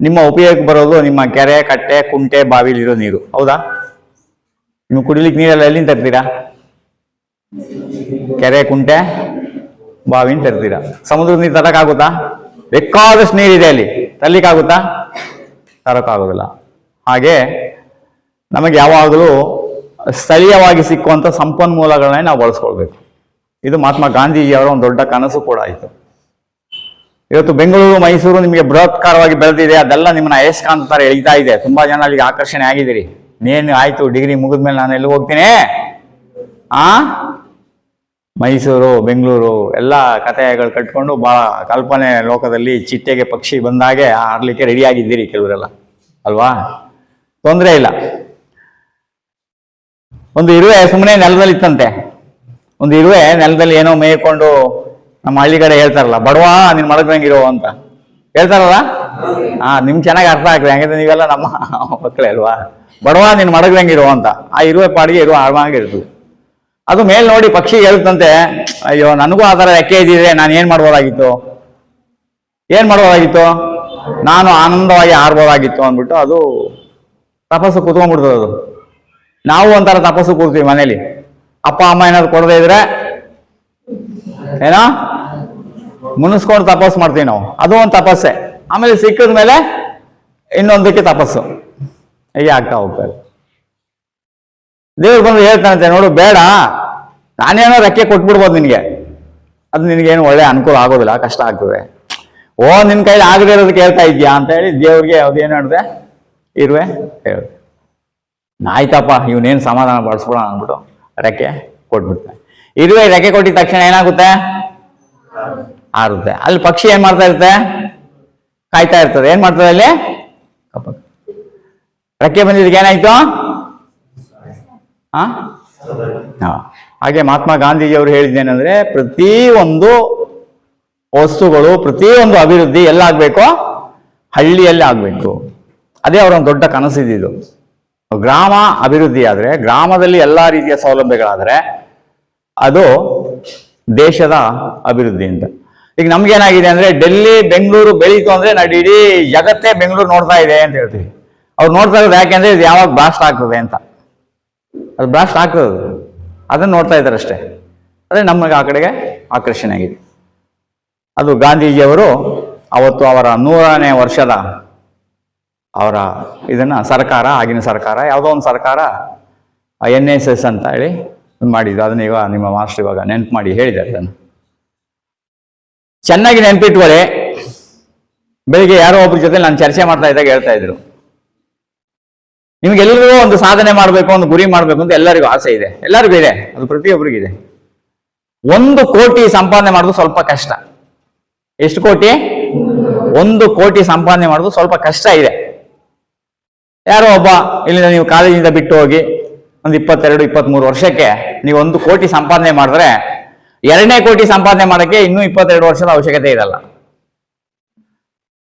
ನಿಮ್ಮ ಉಪಯೋಗಕ್ಕೆ ಬರೋದು ನಿಮ್ಮ ಕೆರೆ, ಕಟ್ಟೆ, ಕುಂಟೆ ಬಾವಿಲಿರೋ ನೀರು. ಹೌದಾ? ನೀವು ಕುಡಿಲಿಕ್ಕೆ ನೀರೆಲ್ಲ ಎಲ್ಲಿಂದ ತರ್ತೀರಾ? ಕೆರೆ, ಕುಂಟೆ ಬಾವಿನ ತರ್ತೀರಾ? ಸಮುದ್ರದ ನೀರು ತರಕ್ಕಾಗುತ್ತಾ? ಬೇಕಾದಷ್ಟು ನೀರಿದೆ ಅಲ್ಲಿ. ತರ್ಲಿಕ್ಕಾಗುತ್ತಾ? ತರಕ್ಕಾಗೋದಿಲ್ಲ ಹಾಗೆ ನಮಗೆ ಯಾವಾಗಲೂ ಸ್ಥಳೀಯವಾಗಿ ಸಿಕ್ಕುವಂಥ ಸಂಪನ್ಮೂಲಗಳನ್ನೇ ನಾವು ಬಳಸ್ಕೊಳ್ಬೇಕು. ಇದು ಮಹಾತ್ಮ ಗಾಂಧೀಜಿಯವರ ಒಂದು ದೊಡ್ಡ ಕನಸು ಕೂಡ ಆಯಿತು. ಇವತ್ತು ಬೆಂಗಳೂರು, ಮೈಸೂರು ನಿಮಗೆ ಬೃಹತ್ಕಾರವಾಗಿ ಬೆಳೆದಿದೆ. ಅದೆಲ್ಲ ನಿಮ್ಮನ್ನ ಅಯಸ್ಕಾಂತ ಥರ ಎಳಿತಾ ಇದೆ. ತುಂಬಾ ಜನ ಅಲ್ಲಿಗೆ ಆಕರ್ಷಣೆ ಆಗಿದ್ದೀರಿ. ನೀನು ಆಯ್ತು, ಡಿಗ್ರಿ ಮುಗಿದ್ಮೇಲೆ ನಾನು ಎಲ್ಲಿ ಹೋಗ್ತೀನಿ? ಆ? ಮೈಸೂರು, ಬೆಂಗಳೂರು ಎಲ್ಲ ಕಥೆಗಳು ಕಟ್ಕೊಂಡು ಬಹಳ ಕಲ್ಪನೆ ಲೋಕದಲ್ಲಿ ಚಿಟ್ಟೆಗೆ ಪಕ್ಷಿ ಬಂದಾಗೆ ಆಡ್ಲಿಕ್ಕೆ ರೆಡಿ ಆಗಿದ್ದೀರಿ ಕೆಲವರೆಲ್ಲ. ಅಲ್ವಾ? ತೊಂದರೆ ಇಲ್ಲ. ಒಂದು ಇರುವೆ ಸುಮ್ಮನೆ ನೆಲದಲ್ಲಿ ಇತ್ತಂತೆ ಒಂದು ಇರುವೆ ನೆಲದಲ್ಲಿ ಏನೋ ಮೇಯ್ಕೊಂಡು ನಮ್ಮ ಹಳ್ಳಿ ಕಡೆ ಹೇಳ್ತಾರಲ್ಲ, ಬಡವಾ, ನಿನ್ ಮಡಗ್ರಂಗಿರೋ ಅಂತ. ಹೇಳ್ತಾರಲ್ಲ? ಹಾ, ನಿಮ್ಗೆ ಚೆನ್ನಾಗಿ ಅರ್ಥ ಆಗ್ತದೆ. ಹಂಗಂದ್ರೆ ನೀವೆಲ್ಲ ನಮ್ಮ ಮಕ್ಕಳೇ ಅಲ್ವಾ? ಬಡವಾ, ನಿನ್ ಮಡಗ್ರಂಗಿರೋ ಅಂತ. ಆ ಇರುವೆ ಪಾಡಿಗೆ ಇರುವ ಆಳ್ವಾಗಿರ್ತದೆ ಅದು ಮೇಲ್ ನೋಡಿ ಪಕ್ಷಿ ಹೇಳುತ್ತಂತೆ, ಅಯ್ಯೋ, ನನಗೂ ಆ ಥರ ರೆಕ್ಕೆ ಇದ್ದಿದ್ರೆ ನಾನು ಏನ್ ಮಾಡ್ಬೋದಾಗಿತ್ತು? ಏನ್ ಮಾಡ್ಬೋದಾಗಿತ್ತು? ನಾನು ಆನಂದವಾಗಿ ಆರ್ಬೋದಾಗಿತ್ತು ಅಂದ್ಬಿಟ್ಟು ಅದು ತಪಸ್ಸು ಕೂತ್ಕೊಂಡ್ಬಿಡ್ತದೆ ಅದು. ನಾವು ಒಂಥರ ತಪಸ್ಸು ಕೂರ್ತೀವಿ ಮನೇಲಿ. ಅಪ್ಪ, ಅಮ್ಮ ಏನಾದ್ರು ಕೊಡದೆ ಇದ್ರೆ ಏನೋ ಮುನಿಸ್ಕೊಂಡು ತಪಸ್ಸು ಮಾಡ್ತೀವಿ ನಾವು. ಅದು ಒಂದು ತಪಸ್ಸೆ. ಆಮೇಲೆ ಸಿಕ್ಕಿದ ಮೇಲೆ ಇನ್ನೊಂದಕ್ಕೆ ತಪಸ್ಸು. ಹೀಗೆ ಆಗ್ತಾ ಹೋಗ್ತಾರೆ ದೇವ್ರು ಬಂದು ಹೇಳ್ತಾನಂತೆ, ನೋಡು, ಬೇಡ. ನಾನೇನೋ ರೆಕ್ಕೆ ಕೊಟ್ಬಿಡ್ಬೋದು ನಿನಗೆ. ಅದು ನಿನಗೇನು ಒಳ್ಳೆ ಅನುಕೂಲ ಆಗೋದಿಲ್ಲ, ಕಷ್ಟ ಆಗ್ತದೆ. ಓ ನಿನ್ನ ಕೈಲಿ ಆಗದೆ ಇರೋದಕ್ಕೆ ಹೇಳ್ತಾ ಇದ್ಯಾ ಅಂತ ಹೇಳಿ ದೇವ್ರಿಗೆ ಅದೇನು ಹೇಳಿದೆ? ಇರುವೆ ಹೇಳಿದೆ ಆಯ್ತಪ್ಪ, ಇವನೇನು ಸಮಾಧಾನ ಪಡಿಸ್ಬಿಡೋಣ ಅಂದ್ಬಿಟ್ಟು ರೆಕ್ಕೆ ಕೊಟ್ಬಿಡ್ತಾನೆ ಇರುವೆ, ರೆಕ್ಕೆ ಕೊಟ್ಟಿದ ತಕ್ಷಣ ಏನಾಗುತ್ತೆ? ಆರುತ್ತೆ. ಅಲ್ಲಿ ಪಕ್ಷಿ ಏನು ಮಾಡ್ತಾ ಇರುತ್ತೆ? ಕಾಯ್ತಾ ಇರ್ತದೆ. ಏನು ಮಾಡ್ತದೆ ಅಲ್ಲಿ? ರೆಕ್ಕೆ ಬಂದಿದ್ದಕ್ಕೆ ಏನಾಯ್ತು? ಆ? ಹಾಗೆ ಮಹಾತ್ಮ ಗಾಂಧೀಜಿ ಅವರು ಹೇಳಿದ್ದೇನೆಂದ್ರೆ ಪ್ರತಿ ಒಂದು ವಸ್ತುಗಳು, ಪ್ರತಿಯೊಂದು ಅಭಿವೃದ್ಧಿ ಎಲ್ಲಾಗಬೇಕು? ಹಳ್ಳಿಯಲ್ಲಿ ಆಗಬೇಕು. ಅದೇ ಅವರೊಂದು ದೊಡ್ಡ ಕನಸಿದ್ದು. ಗ್ರಾಮ ಅಭಿವೃದ್ಧಿ ಆದರೆ, ಗ್ರಾಮದಲ್ಲಿ ಎಲ್ಲ ರೀತಿಯ ಸೌಲಭ್ಯಗಳಾದರೆ, ಅದು ದೇಶದ ಅಭಿವೃದ್ಧಿ ಅಂತ. ಈಗ ನಮ್ಗೇನಾಗಿದೆ ಅಂದ್ರೆ ಡೆಲ್ಲಿ, ಬೆಂಗಳೂರು ಬೆಳೀತು ಅಂದ್ರೆ ನಾವು ಇಡೀ ಜಗತ್ತೇ ಬೆಂಗಳೂರು ನೋಡ್ತಾ ಇದೆ ಅಂತ ಹೇಳ್ತೀವಿ. ಅವ್ರು ನೋಡ್ತಾ ಇರೋದು ಯಾಕೆಂದ್ರೆ ಇದು ಯಾವಾಗ ಬ್ಲಾಸ್ಟ್ ಆಗ್ತದೆ ಅಂತ. ಅದು ಬ್ಲಾಸ್ಟ್ ಆಗ್ತದೆ ಅದನ್ನು ನೋಡ್ತಾ ಇದ್ದಾರೆ ಅಷ್ಟೇ. ಅದೇ ನಮಗೆ ಆ ಕಡೆಗೆ ಆಕರ್ಷಣೆ ಆಗಿದೆ. ಅದು ಗಾಂಧೀಜಿಯವರು ಅವತ್ತು ಅವರ ನೂರನೇ ವರ್ಷದ ಅವರ ಇದನ್ನು ಸರ್ಕಾರ, ಆಗಿನ ಸರ್ಕಾರ, ಯಾವುದೋ ಒಂದು ಸರ್ಕಾರ ಎನ್ ಎಸ್ ಎಸ್ ಅಂತ ಹೇಳಿ ಮಾಡಿದ್ದು. ಅದನ್ನ ಇವಾಗ ನಿಮ್ಮ ಮಾಸ್ಟರ್ ಇವಾಗ ನೆನ್ಪು ಮಾಡಿ ಹೇಳಿದ್ದಾರೆ ಅದನ್ನು. ಚೆನ್ನಾಗಿ ನೆನ್ಪಿಟ್ಕೊಳ್ಳಿ. ಬೆಳಿಗ್ಗೆ ಯಾರೋ ಒಬ್ಬರ ಜೊತೆ ನಾನು ಚರ್ಚೆ ಮಾಡ್ತಾ ಇದ್ದಾಗ ಹೇಳ್ತಾ ಇದ್ರು. ನಿಮ್ಗೆಲ್ಲರಿಗೂ ಒಂದು ಸಾಧನೆ ಮಾಡಬೇಕು, ಒಂದು ಗುರಿ ಮಾಡಬೇಕು ಅಂತ ಎಲ್ಲರಿಗೂ ಆಸೆ ಇದೆ. ಎಲ್ಲರಿಗೂ ಇದೆ. ಅದು ಪ್ರತಿಯೊಬ್ಬರಿಗೂ ಇದೆ ಒಂದು ಕೋಟಿ ಸಂಪಾದನೆ ಮಾಡೋದು ಸ್ವಲ್ಪ ಕಷ್ಟ. ಎಷ್ಟು ಕೋಟಿ? ಒಂದು ಕೋಟಿ ಸಂಪಾದನೆ ಮಾಡೋದು ಸ್ವಲ್ಪ ಕಷ್ಟ ಇದೆ. ಯಾರೋ ಒಬ್ಬ, ಇಲ್ಲಿಂದ ನೀವು ಕಾಲೇಜಿಂದ ಬಿಟ್ಟು ಹೋಗಿ ಒಂದು ಇಪ್ಪತ್ತೆರಡು, ಇಪ್ಪತ್ಮೂರು ವರ್ಷಕ್ಕೆ ನೀವು ಒಂದು ಕೋಟಿ ಸಂಪಾದನೆ ಮಾಡಿದ್ರೆ ಎರಡನೇ ಕೋಟಿ ಸಂಪಾದನೆ ಮಾಡೋಕ್ಕೆ ಇನ್ನೂ ಇಪ್ಪತ್ತೆರಡು ವರ್ಷದ ಅವಶ್ಯಕತೆ ಇರಲ್ಲ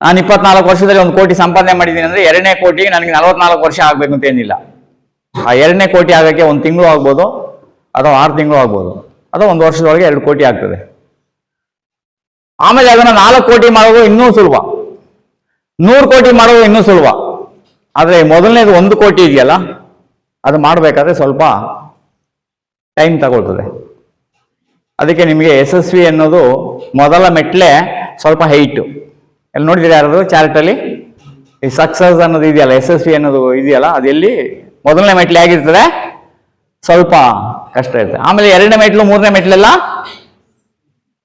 ನಾನು ಇಪ್ಪತ್ನಾಲ್ಕು ವರ್ಷದಲ್ಲಿ ಒಂದು ಕೋಟಿ ಸಂಪಾದನೆ ಮಾಡಿದ್ದೀನಿ ಅಂದ್ರೆ ಎರಡನೇ ಕೋಟಿಗೆ ನನಗೆ ನಲವತ್ನಾಲ್ಕು ವರ್ಷ ಆಗ್ಬೇಕು ಅಂತ ಏನಿಲ್ಲ. ಆ ಎರಡನೇ ಕೋಟಿ ಆಗೋಕ್ಕೆ ಒಂದು ತಿಂಗಳು ಆಗ್ಬೋದು, ಅಥವಾ ಆರು ತಿಂಗಳು ಆಗ್ಬೋದು, ಅಥವಾ ಒಂದು ವರ್ಷದೊಳಗೆ ಎರಡು ಕೋಟಿ ಆಗ್ತದೆ. ಆಮೇಲೆ ಅದನ್ನ ನಾಲ್ಕು ಕೋಟಿ ಮಾಡೋದು ಇನ್ನೂ ಸುಲಭ. ನೂರು ಕೋಟಿ ಮಾಡೋದು ಇನ್ನೂ ಸುಲಭ. ಆದರೆ ಮೊದಲನೇದು ಒಂದು ಕೋಟಿ ಇದೆಯಲ್ಲ, ಅದು ಮಾಡಬೇಕಾದ್ರೆ ಸ್ವಲ್ಪ ಟೈಮ್ ತಗೊಳ್ತದೆ. ಅದಕ್ಕೆ ನಿಮಗೆ ಯಶಸ್ವಿ ಅನ್ನೋದು ಮೊದಲ ಮೆಟ್ಲೆ ಸ್ವಲ್ಪ ಹೈಟು. ಎಲ್ಲಿ ನೋಡಿದ್ರೆ ಯಾರು ಚಾರ್ಟಲ್ಲಿ? ಈ ಸಕ್ಸಸ್ ಅನ್ನೋದು ಇದೆಯಲ್ಲ, ಯಶಸ್ವಿ ಅನ್ನೋದು ಇದೆಯಲ್ಲ, ಅದೆಲ್ಲಿ ಮೊದಲನೇ ಮೆಟ್ಲು ಹೇಗಿರ್ತದೆ? ಸ್ವಲ್ಪ ಕಷ್ಟ ಇರುತ್ತೆ ಆಮೇಲೆ ಎರಡನೇ ಮೆಟ್ಲು, ಮೂರನೇ ಮೆಟ್ಲೆಲ್ಲ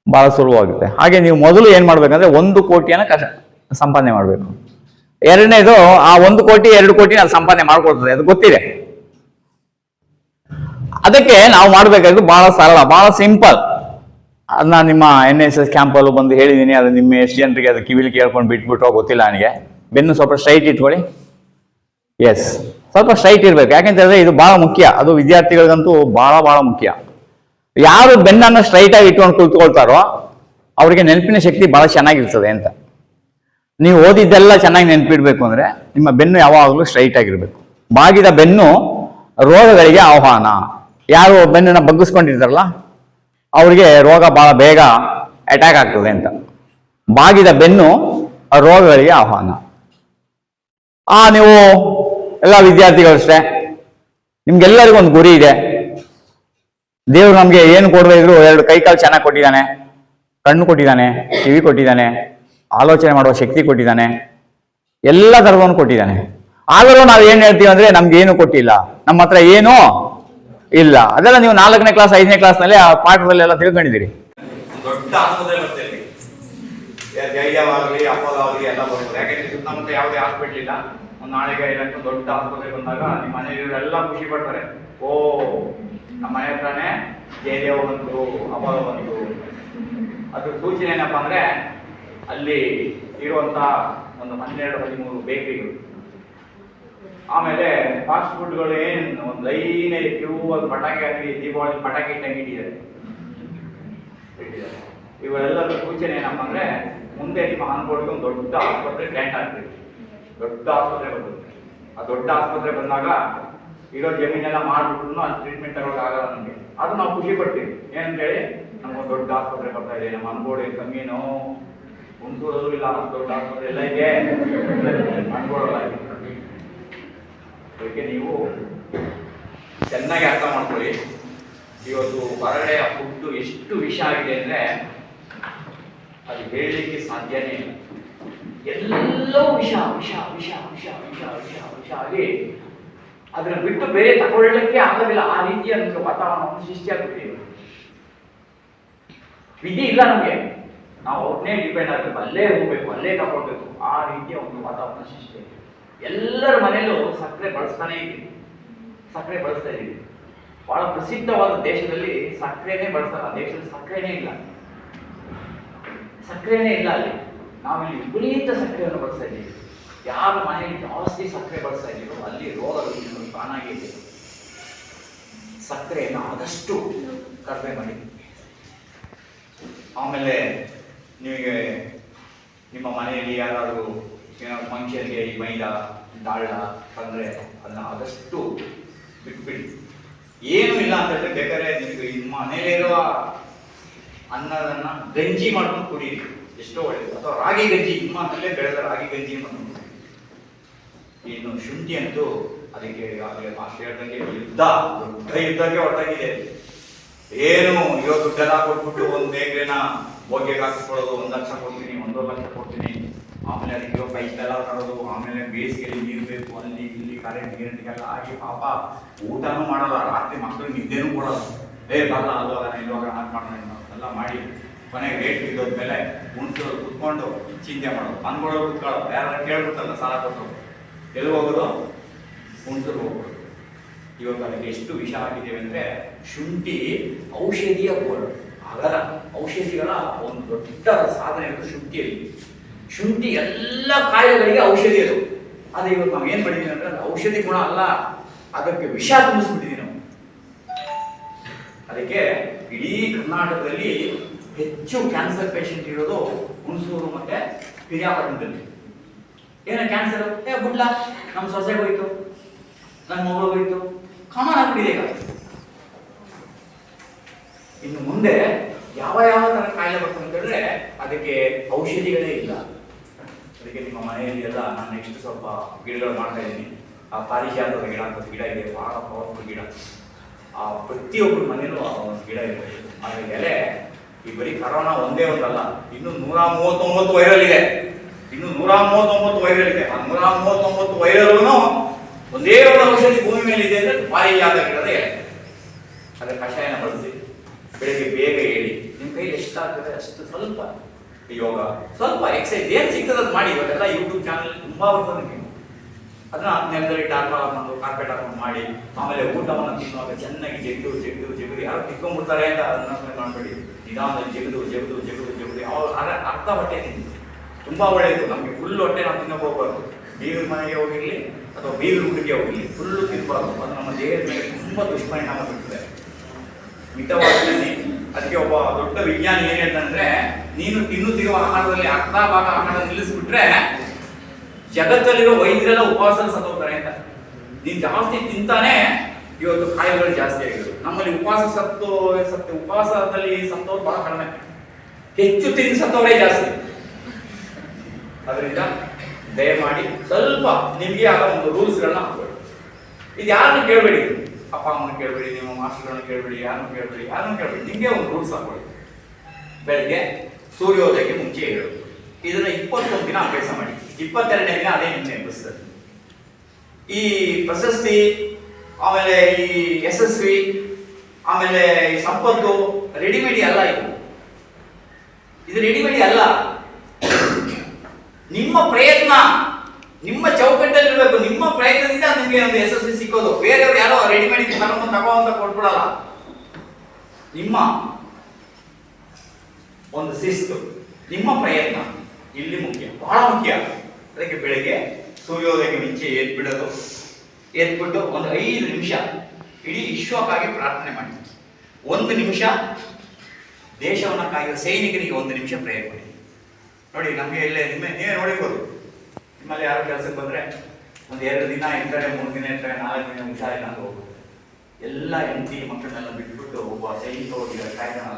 ಬಹಳ ಸುಲಭವಾಗುತ್ತೆ. ಹಾಗೆ ನೀವು ಮೊದಲು ಏನು ಮಾಡ್ಬೇಕಂದ್ರೆ ಒಂದು ಕೋಟಿಯನ್ನು ಕಷ್ಟ ಸಂಪಾದನೆ ಮಾಡಬೇಕು. ಎರಡನೇದು, ಆ ಒಂದು ಕೋಟಿ, ಎರಡು ಕೋಟಿ ಅದು ಸಂಪಾದನೆ ಮಾಡ್ಕೊಡ್ತದೆ ಅದು ಗೊತ್ತಿದೆ. ಅದಕ್ಕೆ ನಾವು ಮಾಡಬೇಕಾದ್ದು ಬಹಳ ಸರಳ, ಬಹಳ ಸಿಂಪಲ್ ಅದನ್ನ ನಿಮ್ಮ ಎನ್ ಎಸ್ ಎಸ್ ಕ್ಯಾಂಪಲ್ಲೂ ಬಂದು ಹೇಳಿದ್ದೀನಿ ಅದು ನಿಮ್ಮ ಎಷ್ಟು ಜನರಿಗೆ ಅದು ಕಿವಿಲಿ ಕೇಳ್ಕೊಂಡು ಬಿಟ್ಬಿಟ್ರೋ ಗೊತ್ತಿಲ್ಲ ನನಗೆ. ಬೆನ್ನು ಸ್ವಲ್ಪ ಸ್ಟ್ರೈಟ್ ಇಟ್ಕೊಳ್ಳಿ. ಎಸ್ ಸ್ವಲ್ಪ ಸ್ಟ್ರೈಟ್ ಇರಬೇಕು. ಯಾಕೆಂತ ಹೇಳಿದ್ರೆ ಇದು ಭಾಳ ಮುಖ್ಯ. ಅದು ವಿದ್ಯಾರ್ಥಿಗಳಿಗಂತೂ ಭಾಳ ಭಾಳ ಮುಖ್ಯ. ಯಾರು ಬೆನ್ನನ್ನು ಸ್ಟ್ರೈಟಾಗಿ ಇಟ್ಕೊಂಡು ಕುಳಿತುಕೊಳ್ತಾರೋ ಅವರಿಗೆ ನೆನಪಿನ ಶಕ್ತಿ ಭಾಳ ಚೆನ್ನಾಗಿರ್ತದೆ ಅಂತ. ನೀವು ಓದಿದ್ದೆಲ್ಲ ಚೆನ್ನಾಗಿ ನೆನಪಿಡಬೇಕು ಅಂದರೆ ನಿಮ್ಮ ಬೆನ್ನು ಯಾವಾಗಲೂ ಸ್ಟ್ರೈಟ್ ಆಗಿರಬೇಕು. ಬಾಗಿದ ಬೆನ್ನು ರೋಗಗಳಿಗೆ ಆಹ್ವಾನ. ಯಾರು ಬೆನ್ನನ್ನು ಬಗ್ಗಿಸ್ಕೊಂಡಿರ್ತಾರಲ್ಲ ಅವರಿಗೆ ರೋಗ ಬಹಳ ಬೇಗ ಅಟ್ಯಾಕ್ ಆಗ್ತದೆ ಅಂತ. ಬಾಗಿದ ಬೆನ್ನು ರೋಗಗಳಿಗೆ ಆಹ್ವಾನ. ಆ, ನೀವು ಎಲ್ಲ ವಿದ್ಯಾರ್ಥಿಗಳಷ್ಟೇ, ನಿಮ್ಗೆಲ್ಲರಿಗೂ ಒಂದು ಗುರಿ ಇದೆ. ದೇವರು ನಮ್ಗೆ ಏನು ಕೊಡದೇ ಇದ್ರು ಎರಡು ಕೈ ಕಾಲು ಚೆನ್ನಾಗಿ ಕೊಟ್ಟಿದ್ದಾನೆ, ಕಣ್ಣು ಕೊಟ್ಟಿದ್ದಾನೆ, ಕಿವಿ ಕೊಟ್ಟಿದ್ದಾನೆ, ಆಲೋಚನೆ ಮಾಡುವ ಶಕ್ತಿ ಕೊಟ್ಟಿದ್ದಾನೆ, ಎಲ್ಲ ಥರದವನ್ನು ಕೊಟ್ಟಿದ್ದಾನೆ. ಆದರೂ ನಾವು ಏನು ಹೇಳ್ತೀವಿ ಅಂದ್ರೆ ನಮ್ಗೆ ಏನು ಕೊಟ್ಟಿಲ್ಲ. ನಮ್ಮ ಹತ್ರ ಏನೂ ಇಲ್ಲ. ಅದೆಲ್ಲ ನೀವು ನಾಲ್ಕನೇ ಕ್ಲಾಸ್ ಐದನೇ ಕ್ಲಾಸ್ನಲ್ಲಿ ಆ ಪಾಠದಲ್ಲೆಲ್ಲ ತಿಳ್ಕೊಂಡಿದ್ದೀರಿ. ದೊಡ್ಡ ಆಸ್ಪತ್ರೆ ಬರ್ತೇವೆ ಅಲ್ಲಿ ಅಪೋಲೋ ಆಗಲಿ ಎಲ್ಲ ತಿಳ್ಕೊಂಡಿದ್ದೀರಿ ಯಾಕೆಂದ್ರೆ ಸುತ್ತಮುತ್ತ ಯಾವುದೇ ಹಾಸ್ಪಿಟ್ಲ್ ಇಲ್ಲ. ಒಂದು ನಾಳೆಗೆ ಇಲ್ಲಂತೂ ದೊಡ್ಡ ಆಸ್ಪತ್ರೆ ಬಂದಾಗ ನಿಮ್ಮ ಮನೆಯವರೆಲ್ಲ ಖುಷಿ ಪಡ್ತಾರೆ. ಓ, ನಮ್ಮ ಮನೆ ಹತ್ರನೇ ಜಯದೇವ ಬಂತು ಅಪೋಲೋ ಬಂತು ಅದ್ರ ಸೂಚನೆ ಏನಪ್ಪಾ ಅಂದ್ರೆ ಅಲ್ಲಿ ಇರುವಂತ ಒಂದು ಹನ್ನೆರಡು, ಹದಿಮೂರು ಬೇಕರಿಗಳು ಆಮೇಲೆ ಫಾಸ್ಟ್ ಫುಡ್ಗಳು ಏನು ಒಂದು ಲೈನೇ ಕ್ಯೂ ಒಂದು ಪಟಾಕಿ ಅಂಗಡಿ ದೀಪಾವಳಿ ಪಟಾಕಿ ಇಟ್ಟಂಗೆ ಇಟ್ಟಿದ್ದಾರೆ. ಇವರೆಲ್ಲರ ಸೂಚನೆ ಏನಪ್ಪ ಅಂದ್ರೆ ಮುಂದೆ ನಿಮ್ಮ ಅನ್ಕೊಳ್ಗೆ ಒಂದು ದೊಡ್ಡ ಆಸ್ಪತ್ರೆ ಗ್ರ್ಯಾಂಟ್ ಆಗ್ತದೆ ದೊಡ್ಡ ಆಸ್ಪತ್ರೆ ಬರ್ತದೆ ಆ ದೊಡ್ಡ ಆಸ್ಪತ್ರೆ ಬಂದಾಗ ಇರೋ ಜಮೀನೆಲ್ಲ ಮಾಡಿಬಿಟ್ರು ಅಲ್ಲಿ ಟ್ರೀಟ್ಮೆಂಟ್ ತಗೊಳಕ್ ಆಗಲ್ಲ ನಮಗೆ. ಅದು ನಾವು ಖುಷಿ ಪಡ್ತೀವಿ. ಏನಂತೇಳಿ, ನಮ್ಗೊಂದು ದೊಡ್ಡ ಆಸ್ಪತ್ರೆ ಬರ್ತಾ ಇದೆ. ನಮ್ಮ ಅನ್ಗೋಡೆ ಕಮ್ಮಿನೋ ಹುಣಸೂರಲ್ಲೂ ಇಲ್ಲ ದೊಡ್ಡ ಆಸ್ಪತ್ರೆ ಎಲ್ಲ ಇದೆ. ಅನ್ಕೊಳ್ಳಲ್ಲ ಅದಕ್ಕೆ ನೀವು ಚೆನ್ನಾಗಿ ಅರ್ಥ ಮಾಡ್ಕೊಳ್ಳಿ. ಇವತ್ತು ಹೊರಗಡೆಯ ಫುಡ್ಡು ಎಷ್ಟು ವಿಷ ಆಗಿದೆ ಅಂದರೆ ಅದು ಹೇಳಲಿಕ್ಕೆ ಸಾಧ್ಯನೇ ಇಲ್ಲ. ಎಲ್ಲವೂ ವಿಷ ವಿಷ ವಿಷ ವಿಷ ವಿಷ ವಿಷ ವಿಷ ಆಗಿ ಅದನ್ನು ಬಿಟ್ಟು ಬೇರೆ ತಗೊಳ್ಳಲಿಕ್ಕೆ ಆಗೋದಿಲ್ಲ. ಆ ರೀತಿಯ ಒಂದು ವಾತಾವರಣವನ್ನು ಆಗುತ್ತೆ ವಿಧಿ ಇಲ್ಲ ನಮಗೆ. ನಾವು ಅವ್ರನ್ನೇ ಡಿಪೆಂಡ್ ಆಗಬೇಕು. ಅಲ್ಲೇ ಹೋಗ್ಬೇಕು, ಅಲ್ಲೇ ತಗೊಳ್ಬೇಕು. ಆ ರೀತಿಯ ಒಂದು ವಾತಾವರಣ ಸೃಷ್ಟಿ. ಎಲ್ಲರ ಮನೆಯಲ್ಲೂ ಸಕ್ಕರೆ ಬಳಸ್ತಾನೆ ಇದ್ದೀವಿ ಸಕ್ಕರೆ ಬಳಸ್ತಾ ಇದ್ದೀವಿ ಬಹಳ ಪ್ರಸಿದ್ಧವಾದ ದೇಶದಲ್ಲಿ ಸಕ್ಕರೆನೇ ಬಳಸಲ್ಲ ದೇಶದಲ್ಲಿ ಸಕ್ಕರೆನೇ ಇಲ್ಲ. ಸಕ್ಕರೆನೇ ಇಲ್ಲ ಅಲ್ಲಿ. ನಾವಿಲ್ಲಿ ವಿಪರೀತ ಸಕ್ಕರೆಯನ್ನು ಬಳಸ್ತಾ ಇದ್ದೀವಿ. ಯಾರ ಮನೆಯಲ್ಲಿ ಜಾಸ್ತಿ ಸಕ್ಕರೆ ಬಳಸ್ತಾ ಇದ್ದೀವೋ ಅಲ್ಲಿ ರೋಗ ರುಜಿನಗಳು ತಾನಾಗಿ ಇದೆ ಸಕ್ಕರೆಯನ್ನು ಆದಷ್ಟು ಕಡಿಮೆ ಮಾಡಿ. ಆಮೇಲೆ ನಿಮಗೆ ನಿಮ್ಮ ಮನೆಯಲ್ಲಿ ಯಾರಾದರೂ ಫಂಕ್ಷನ್ಗೆ ಈ ಮೈದಾ ಡಾಳ ತೊಂದರೆ ಅದನ್ನ ಆದಷ್ಟು ಬಿಟ್ಬಿಡಿ. ಏನೂ ಇಲ್ಲ ಅಂತ ಹೇಳಿದ್ರೆ ಬೇಕಾದ್ರೆ ನಿಮಗೆ ನಿಮ್ಮ ಮನೇಲಿರುವ ಅನ್ನದನ್ನ ಗಂಜಿ ಮಾಡ್ಕೊಂಡು ಕುಡೀರಿ. ಎಷ್ಟೋ ಒಳ್ಳೆಯದು ಅಥವಾ ರಾಗಿ ಗಂಜಿ, ನಿಮ್ಮ ಮನೇಲೇ ಬೆಳೆದ ರಾಗಿ ಗಂಜಿ ಮಾಡ್ಕೊಂಡು. ಇನ್ನು ಶುಂಠಿ ಅಂತೂ ಅದಕ್ಕೆ ಈಗಾಗಲೇ ಮಾಸ್ಟರ್ ಹೇಳ್ದಂಗೆ ಯುದ್ಧ ದೊಡ್ಡ ಯುದ್ಧಕ್ಕೆ ಹೊರಟಾಗಿದೆ ಏನು ಇವತ್ತು ದುಡ್ಡೆಲ್ಲ ಕೊಟ್ಬಿಟ್ಟು ಒಂದು ಎಕರೆನ ಹೋಗಿ ಹಾಕಿಸ್ಕೊಳ್ಳೋದು, ಒಂದು ಲಕ್ಷ ಕೊಡ್ತೀನಿ, ಒಂದೂವರೆ ಲಕ್ಷ ಕೊಡ್ತೀನಿ. ಆಮೇಲೆ ಅದಕ್ಕೆ ಇವಾಗ ಪೈಪ್ ಎಲ್ಲ ತರೋದು ಆಮೇಲೆ ಬೇಸಿಗೆಯಲ್ಲಿ ನೀರು ಬೇಕು, ಅಲ್ಲಿ ಇಲ್ಲಿ ಕರೆಂಟ್ ಗಿರೆಂಟ್ಗೆಲ್ಲ ಆಗಿ ಪಾಪ ಊಟನೂ ಮಾಡಲ್ಲ, ರಾತ್ರಿ ಮಕ್ಕಳು ನಿದ್ದೆನೂ ಕೊಡೋದು ಏ ಬರಲ್ಲ ಅದು ಅದನ್ನ ಇಲ್ಲೋಗ ಹಾಕಿ ಮಾಡೋಣ ಎಲ್ಲ ಮಾಡಿ ಕೊನೆಗೆ ರೇಟ್ ಬಿದ್ದೋದ್ಮೇಲೆ ಉಣ್ಸು ಕುತ್ಕೊಂಡು ಚಿಂತೆ ಮಾಡೋದು ಅನ್ಕೊಳ್ಳೋದು ಕುತ್ಕೊಳ್ಳೋದು ಯಾರು ಕೇಳ್ಬಿಡ್ತಲ್ಲ ಸಾಲ ಕೊಟ್ಟು. ಎಲ್ಲಿ ಹೋಗೋದು? ಉಣ್ಸಲು ಹೋಗ್ಬೋದು ಇವಾಗ ಅದಕ್ಕೆ ಎಷ್ಟು ವಿಷ ಆಗಿದ್ದೇವೆ ಅಂದರೆ ಶುಂಠಿ ಔಷಧಿಯ ಗೋಳು. ಅದರ ಔಷಧಿಗಳ ಒಂದು ದೊಡ್ಡ ಸಾಧನೆ ಶುಂಠಿಯಲ್ಲಿ. ಶುಂಠಿ ಎಲ್ಲ ಕಾಯಿಲೆಗಳಿಗೆ ಔಷಧಿ ಅದು. ಆದರೆ ಇವತ್ತು ನಾವು ಏನು ಮಾಡಿದೀವಿ ಅಂದ್ರೆ ಅದು ಔಷಧಿ ಗುಣ ಅಲ್ಲ, ಅದಕ್ಕೆ ವಿಷ ತುಂಬಿಸ್ಬಿಟ್ಟಿದೀವಿ ನಾವು. ಅದಕ್ಕೆ ಇಡೀ ಕರ್ನಾಟಕದಲ್ಲಿ ಹೆಚ್ಚು ಕ್ಯಾನ್ಸರ್ ಪೇಷಂಟ್ ಇರೋದು ಹುಣಸೂರು ಮತ್ತೆ ಪಿರಿಯಾಪಟ್ಟಣದಲ್ಲಿ. ಏನೋ ಕ್ಯಾನ್ಸರ್ ಏ ಬಿಡ್ಲ ನಮ್ಮ ಸೊಸೆಗೆ ಹೋಯ್ತು ನನ್ನ ಮಗಳು ಹೋಯ್ತು, ಕಾಮನ್ ಆಗ್ಬಿಟ್ಟಿದೆ ಈಗ. ಇನ್ನು ಮುಂದೆ ಯಾವ ಯಾವ ಥರ ಕಾಯಿಲೆ ಬರ್ತದೆ ಅಂತ ಹೇಳಿದ್ರೆ ಅದಕ್ಕೆ ಔಷಧಿಗಳೇ ಇಲ್ಲ. ಅದಕ್ಕೆ ನಿಮ್ಮ ಮನೆಯಲ್ಲಿ ಎಲ್ಲ ನಾನು ನೆಕ್ಸ್ಟ್ ಸ್ವಲ್ಪ ಗಿಡಗಳು ಮಾಡ್ತಾ ಇದ್ದೀನಿ. ಆ ಪಾರಿಜಾತದ ಗಿಡ ಅಂತ ಗಿಡ ಇದೆ. ಬಹಳ ಪವರ್ಫುಲ್ ಗಿಡ. ಆ ಪ್ರತಿಯೊಬ್ಬರ ಮನೆಯಲ್ಲೂ ಆ ಒಂದು ಗಿಡ ಇದೆ. ಆದರೆ ಎಲೆ, ಈ ಬರೀ ಕರೋನಾ ಒಂದೇ ಒಂದಲ್ಲ, ಇನ್ನು ನೂರ ಮೂವತ್ತೊಂಬತ್ತು ವೈರಲ್ ಇದೆ. ಇನ್ನು ನೂರ ಮೂವತ್ತೊಂಬತ್ತು ವೈರಲ್ ಇದೆ. ಆ ನೂರ ಮೂವತ್ತೊಂಬತ್ತು ವೈರಲ್ನು ಒಂದೇ ಒಂದು ಔಷಧಿ ಭೂಮಿ ಮೇಲೆ ಇದೆ ಅಂದ್ರೆ ಪಾರಿಜಾತ ಗಿಡದ ಎಲೆ. ಅದರ ಕಷಾಯನ ಬಳಸಿ. ಬೆಳಿಗ್ಗೆ ಬೇಗ ಹೇಳಿ ನಿಮ್ಮ ಕೈಲಿ ಎಷ್ಟಾಗ್ತದೆ? ಅಷ್ಟು ಸ್ವಲ್ಪ. ಯೋಗ. ಸ್ವಲ್ಪ ಎಕ್ಸೈಸ್ ಏನ್ ಸಿಗ್ತದೆ ಮಾಡಿ. ಇವಾಗೆಲ್ಲ ಯೂಟ್ಯೂಬ್ ಚಾನಲ್ ತುಂಬಾ ಬರ್ತದೆ ನಿಮಗೆ ಅದನ್ನ ನೆಲದಲ್ಲಿ ಟಾರ್ಪ ಹಾಕೊಂಡು ಕಾರ್ಪೆಟ್ ಹಾಕೊಂಡು ಮಾಡಿ, ಆಮೇಲೆ ಊಟವನ್ನು ತಿನ್ನುವಾಗ ಚೆನ್ನಾಗಿ ಜಗದು ಜಗದು ಜಗದು ಯಾರು ತಿಕ್ಕೊಂಡ್ಬಿಡ್ತಾರೆ ಅಂತ ಅದನ್ನ ಮಾಡಬೇಡಿ ನಿಧಾನದಲ್ಲಿ ಜಗದು ಜಗದು ಜಗದು ಜಗದು ಅವ್ರು ಅರ ಅರ್ಧ ಹೊಟ್ಟೆ ತಿಂದು ತುಂಬಾ ಒಳ್ಳೆಯದು ನಮಗೆ ಫುಲ್ ಹೊಟ್ಟೆ ನಾವು ತಿನ್ನಬಹುದು ಹೋಗ್ಬಾರ್ದು. ಬೀಗರ ಮನೆಗೆ ಹೋಗಿರ್ಲಿ ಅಥವಾ ಬೀರು ಊಟಕ್ಕೆ ಹೋಗಿರ್ಲಿ ಫುಲ್ಲು ತಿನ್ಬಾರ್ದು. ಅದು ನಮ್ಮ ದೇಹದ ಮೇಲೆ ತುಂಬಾ ದುಷ್ಪರಿಣಾಮ ಬೀರ್ತದೆ. ಮಿತವಾಗಿ ಅದಕ್ಕೆ ಒಬ್ಬ ದೊಡ್ಡ ವಿಜ್ಞಾನಿ ಏನ್ ಅಂತಂದ್ರೆ, ನೀನು ತಿನ್ನುತ್ತಿರುವ ಆಹಾರದಲ್ಲಿ ಅರ್ಧ ಭಾಗ ಆಹಾರ ನಿಲ್ಲಿಸ್ಬಿಟ್ರೆ ಜಗತ್ತಲ್ಲಿರೋ ವೈದ್ಯರೆಲ್ಲ ಉಪವಾಸ ಸತ್ತೋಗ್ತಾರೆ ಅಂತ. ನೀನ್ ಜಾಸ್ತಿ ತಿಂತಾನೆ ಇವತ್ತು ಕಾಯಿಲೆಗಳು ಜಾಸ್ತಿ ಆಗಿರೋದು. ನಮ್ಮಲ್ಲಿ ಉಪವಾಸ ಸತ್ತು ಸತ್ತು ಉಪವಾಸದಲ್ಲಿ ಸತ್ತೋರು ಬಹಳ ಕಡಿಮೆ. ಹೆಚ್ಚು ತಿಂದು ಸತ್ತವರೇ ಜಾಸ್ತಿ. ಅದರಿಂದ ದಯಮಾಡಿ ಸ್ವಲ್ಪ ನಿಮಗೆ ಆದ ಒಂದು ರೂಲ್ಸ್ಗಳನ್ನ ಹಾಕೊಳ್ಳಿ ಇದು ಯಾರನ್ನು ಕೇಳಬೇಡಿ? ಅಪ್ಪ ಅಮ್ಮನ ಕೇಳಬೇಡಿ, ನಿಮ್ಮ ಮಾಸ್ಟರ್ಗಳನ್ನ ಕೇಳಬೇಡಿ, ಯಾರನ್ನು ಕೇಳಬೇಡಿ ಯಾರನ್ನು ಕೇಳಬೇಡಿ ನಿಮಗೆ ಒಂದು ರೂಲ್ಸ್ ಹಾಕೊಳ್ಳಿ ಬೆಳಗ್ಗೆ ಸೂರ್ಯೋದಯಕ್ಕೆ ಮುಂಚೆ ಹೇಳೋದು ಇದನ್ನ ಇಪ್ಪತ್ತೊಂದು ದಿನ ಅಭ್ಯಾಸ ಮಾಡಿ. ಇಪ್ಪತ್ತೆರಡನೇ ದಿನ ಅದೇ ನಿಮ್ಮ ನೆನಪಿಸ್ತದೆ. ಈ ಪ್ರಶಸ್ತಿ, ಆಮೇಲೆ ಈ ಯಶಸ್ವಿ, ಆಮೇಲೆ ಈ ಸಂಪತ್ತು ರೆಡಿಮೇಡಿ ಅಲ್ಲ ಇದು. ಇದು ರೆಡಿಮೇಡಿ ಅಲ್ಲ. ನಿಮ್ಮ ಪ್ರಯತ್ನ ನಿಮ್ಮ ಚೌಕಟ್ಟಲ್ಲಿ ಇರಬೇಕು ನಿಮ್ಮ ಪ್ರಯತ್ನದಿಂದ ನಿಮಗೆ ಒಂದು ಯಶಸ್ವಿ ಸಿಕ್ಕೋದು. ಬೇರೆಯವರು ಯಾರೋ ರೆಡಿಮೇಡ್ ತಗೊಂಡು ತಗೋ ಅಂತ ಕೊಟ್ಬಿಡಲ್ಲ. ನಿಮ್ಮ ಒಂದು ಶಿಸ್ತು, ನಿಮ್ಮ ಪ್ರಯತ್ನ ಇಲ್ಲಿ ಮುಖ್ಯ, ಬಹಳ ಮುಖ್ಯ. ಅದಕ್ಕೆ ಬೆಳಿಗ್ಗೆ ಸೂರ್ಯೋದಯಕ್ಕೆ ಮುಂಚೆ ಎದ್ಬಿಡೋದು. ಎದ್ಬಿಟ್ಟು ಒಂದು ಐದು ನಿಮಿಷ ಇಡೀ ವಿಶ್ವಕ್ಕಾಗಿ ಪ್ರಾರ್ಥನೆ ಮಾಡಿ. ಒಂದು ನಿಮಿಷ ದೇಶವನ್ನ ಕಾಯುವ ಸೈನಿಕರಿಗೆ ಒಂದು ನಿಮಿಷ ಪ್ರಯತ್ನ ಮಾಡಿ. ನೋಡಿ ನಮಗೆ ಇಲ್ಲೇ ನಿಮ್ಮ ನೀವೇ ನೋಡಿರ್ಬೋದು. ನಿಮ್ಮಲ್ಲಿ ಯಾರೋ ಕೆಲಸಕ್ಕೆ ಬಂದ್ರೆ ಒಂದು ಎರಡು ದಿನ ಇರ್ತಾರೆ ಮೂರು ದಿನ ಇರ್ತಾರೆ ನಾಲ್ಕು ದಿನ ಹುಷಾರಿಲ್ಲ ಅಂತ ಹೋಗ್ಬೋದು. ಎಲ್ಲ ಹೆಂಡತಿ ಮಕ್ಕಳನ್ನೆಲ್ಲ ಬಿಟ್ಬಿಟ್ಟು ಒಬ್ಬ ಸೈನಿಕ ಹೋಗಿ ಕಾಯ್ತಾನ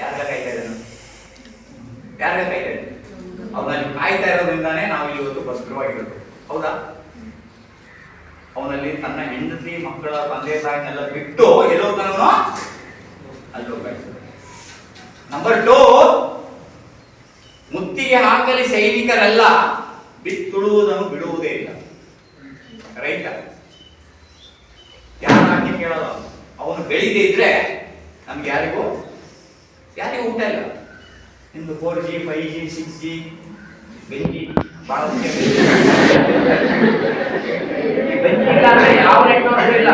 ಯಾರಿಗ ಕಾಯ್ತಾ ಇದ್ದಾನೆ? ಯಾರಿಗ ಕಾಯ್ತಾ ಇದ್ದಾನೆ? ಅವನಲ್ಲಿ ಕಾಯ್ತಾ ಇರೋದ್ರಿಂದಾನೇ ನಾವು ಇವತ್ತು ಬಸ್ಕರವಾಗಿರೋದು ಹೌದಾ? ಅವನಲ್ಲಿ ತನ್ನ ಹೆಂಡತಿ ಮಕ್ಕಳ ತಂದೆ ತಾಯಿನೆಲ್ಲ ಬಿಟ್ಟು ಎಲ್ಲೋ ತನೂ ಅಲ್ಲಿ ಹೋಗ್ಬೇಕು ನಂಬರ್ ಟೂ ಮುತ್ತಿಗೆ ಹಾಕಲಿ ಸೈನಿಕರೆಲ್ಲ. ಬಿತ್ತುಳುವುದನ್ನು ಬಿಡುವುದೇ ಇಲ್ಲ. ರೈತ. ಯಾರು ಹಾಕಿ ಕೇಳೋದು? ಅವನು ಬೆಳೀದೇ ಇದ್ರೆ ನಮ್ಗೆ ಯಾರಿಗೂ ಯಾರಿಗೂ ಊಟ ಇಲ್ಲ. ನಿಮ್ದು four G five G six G ಬೆಂಕಿ ಯಾವ ನೆಟ್ವರ್ಕ್ ಇಲ್ಲ.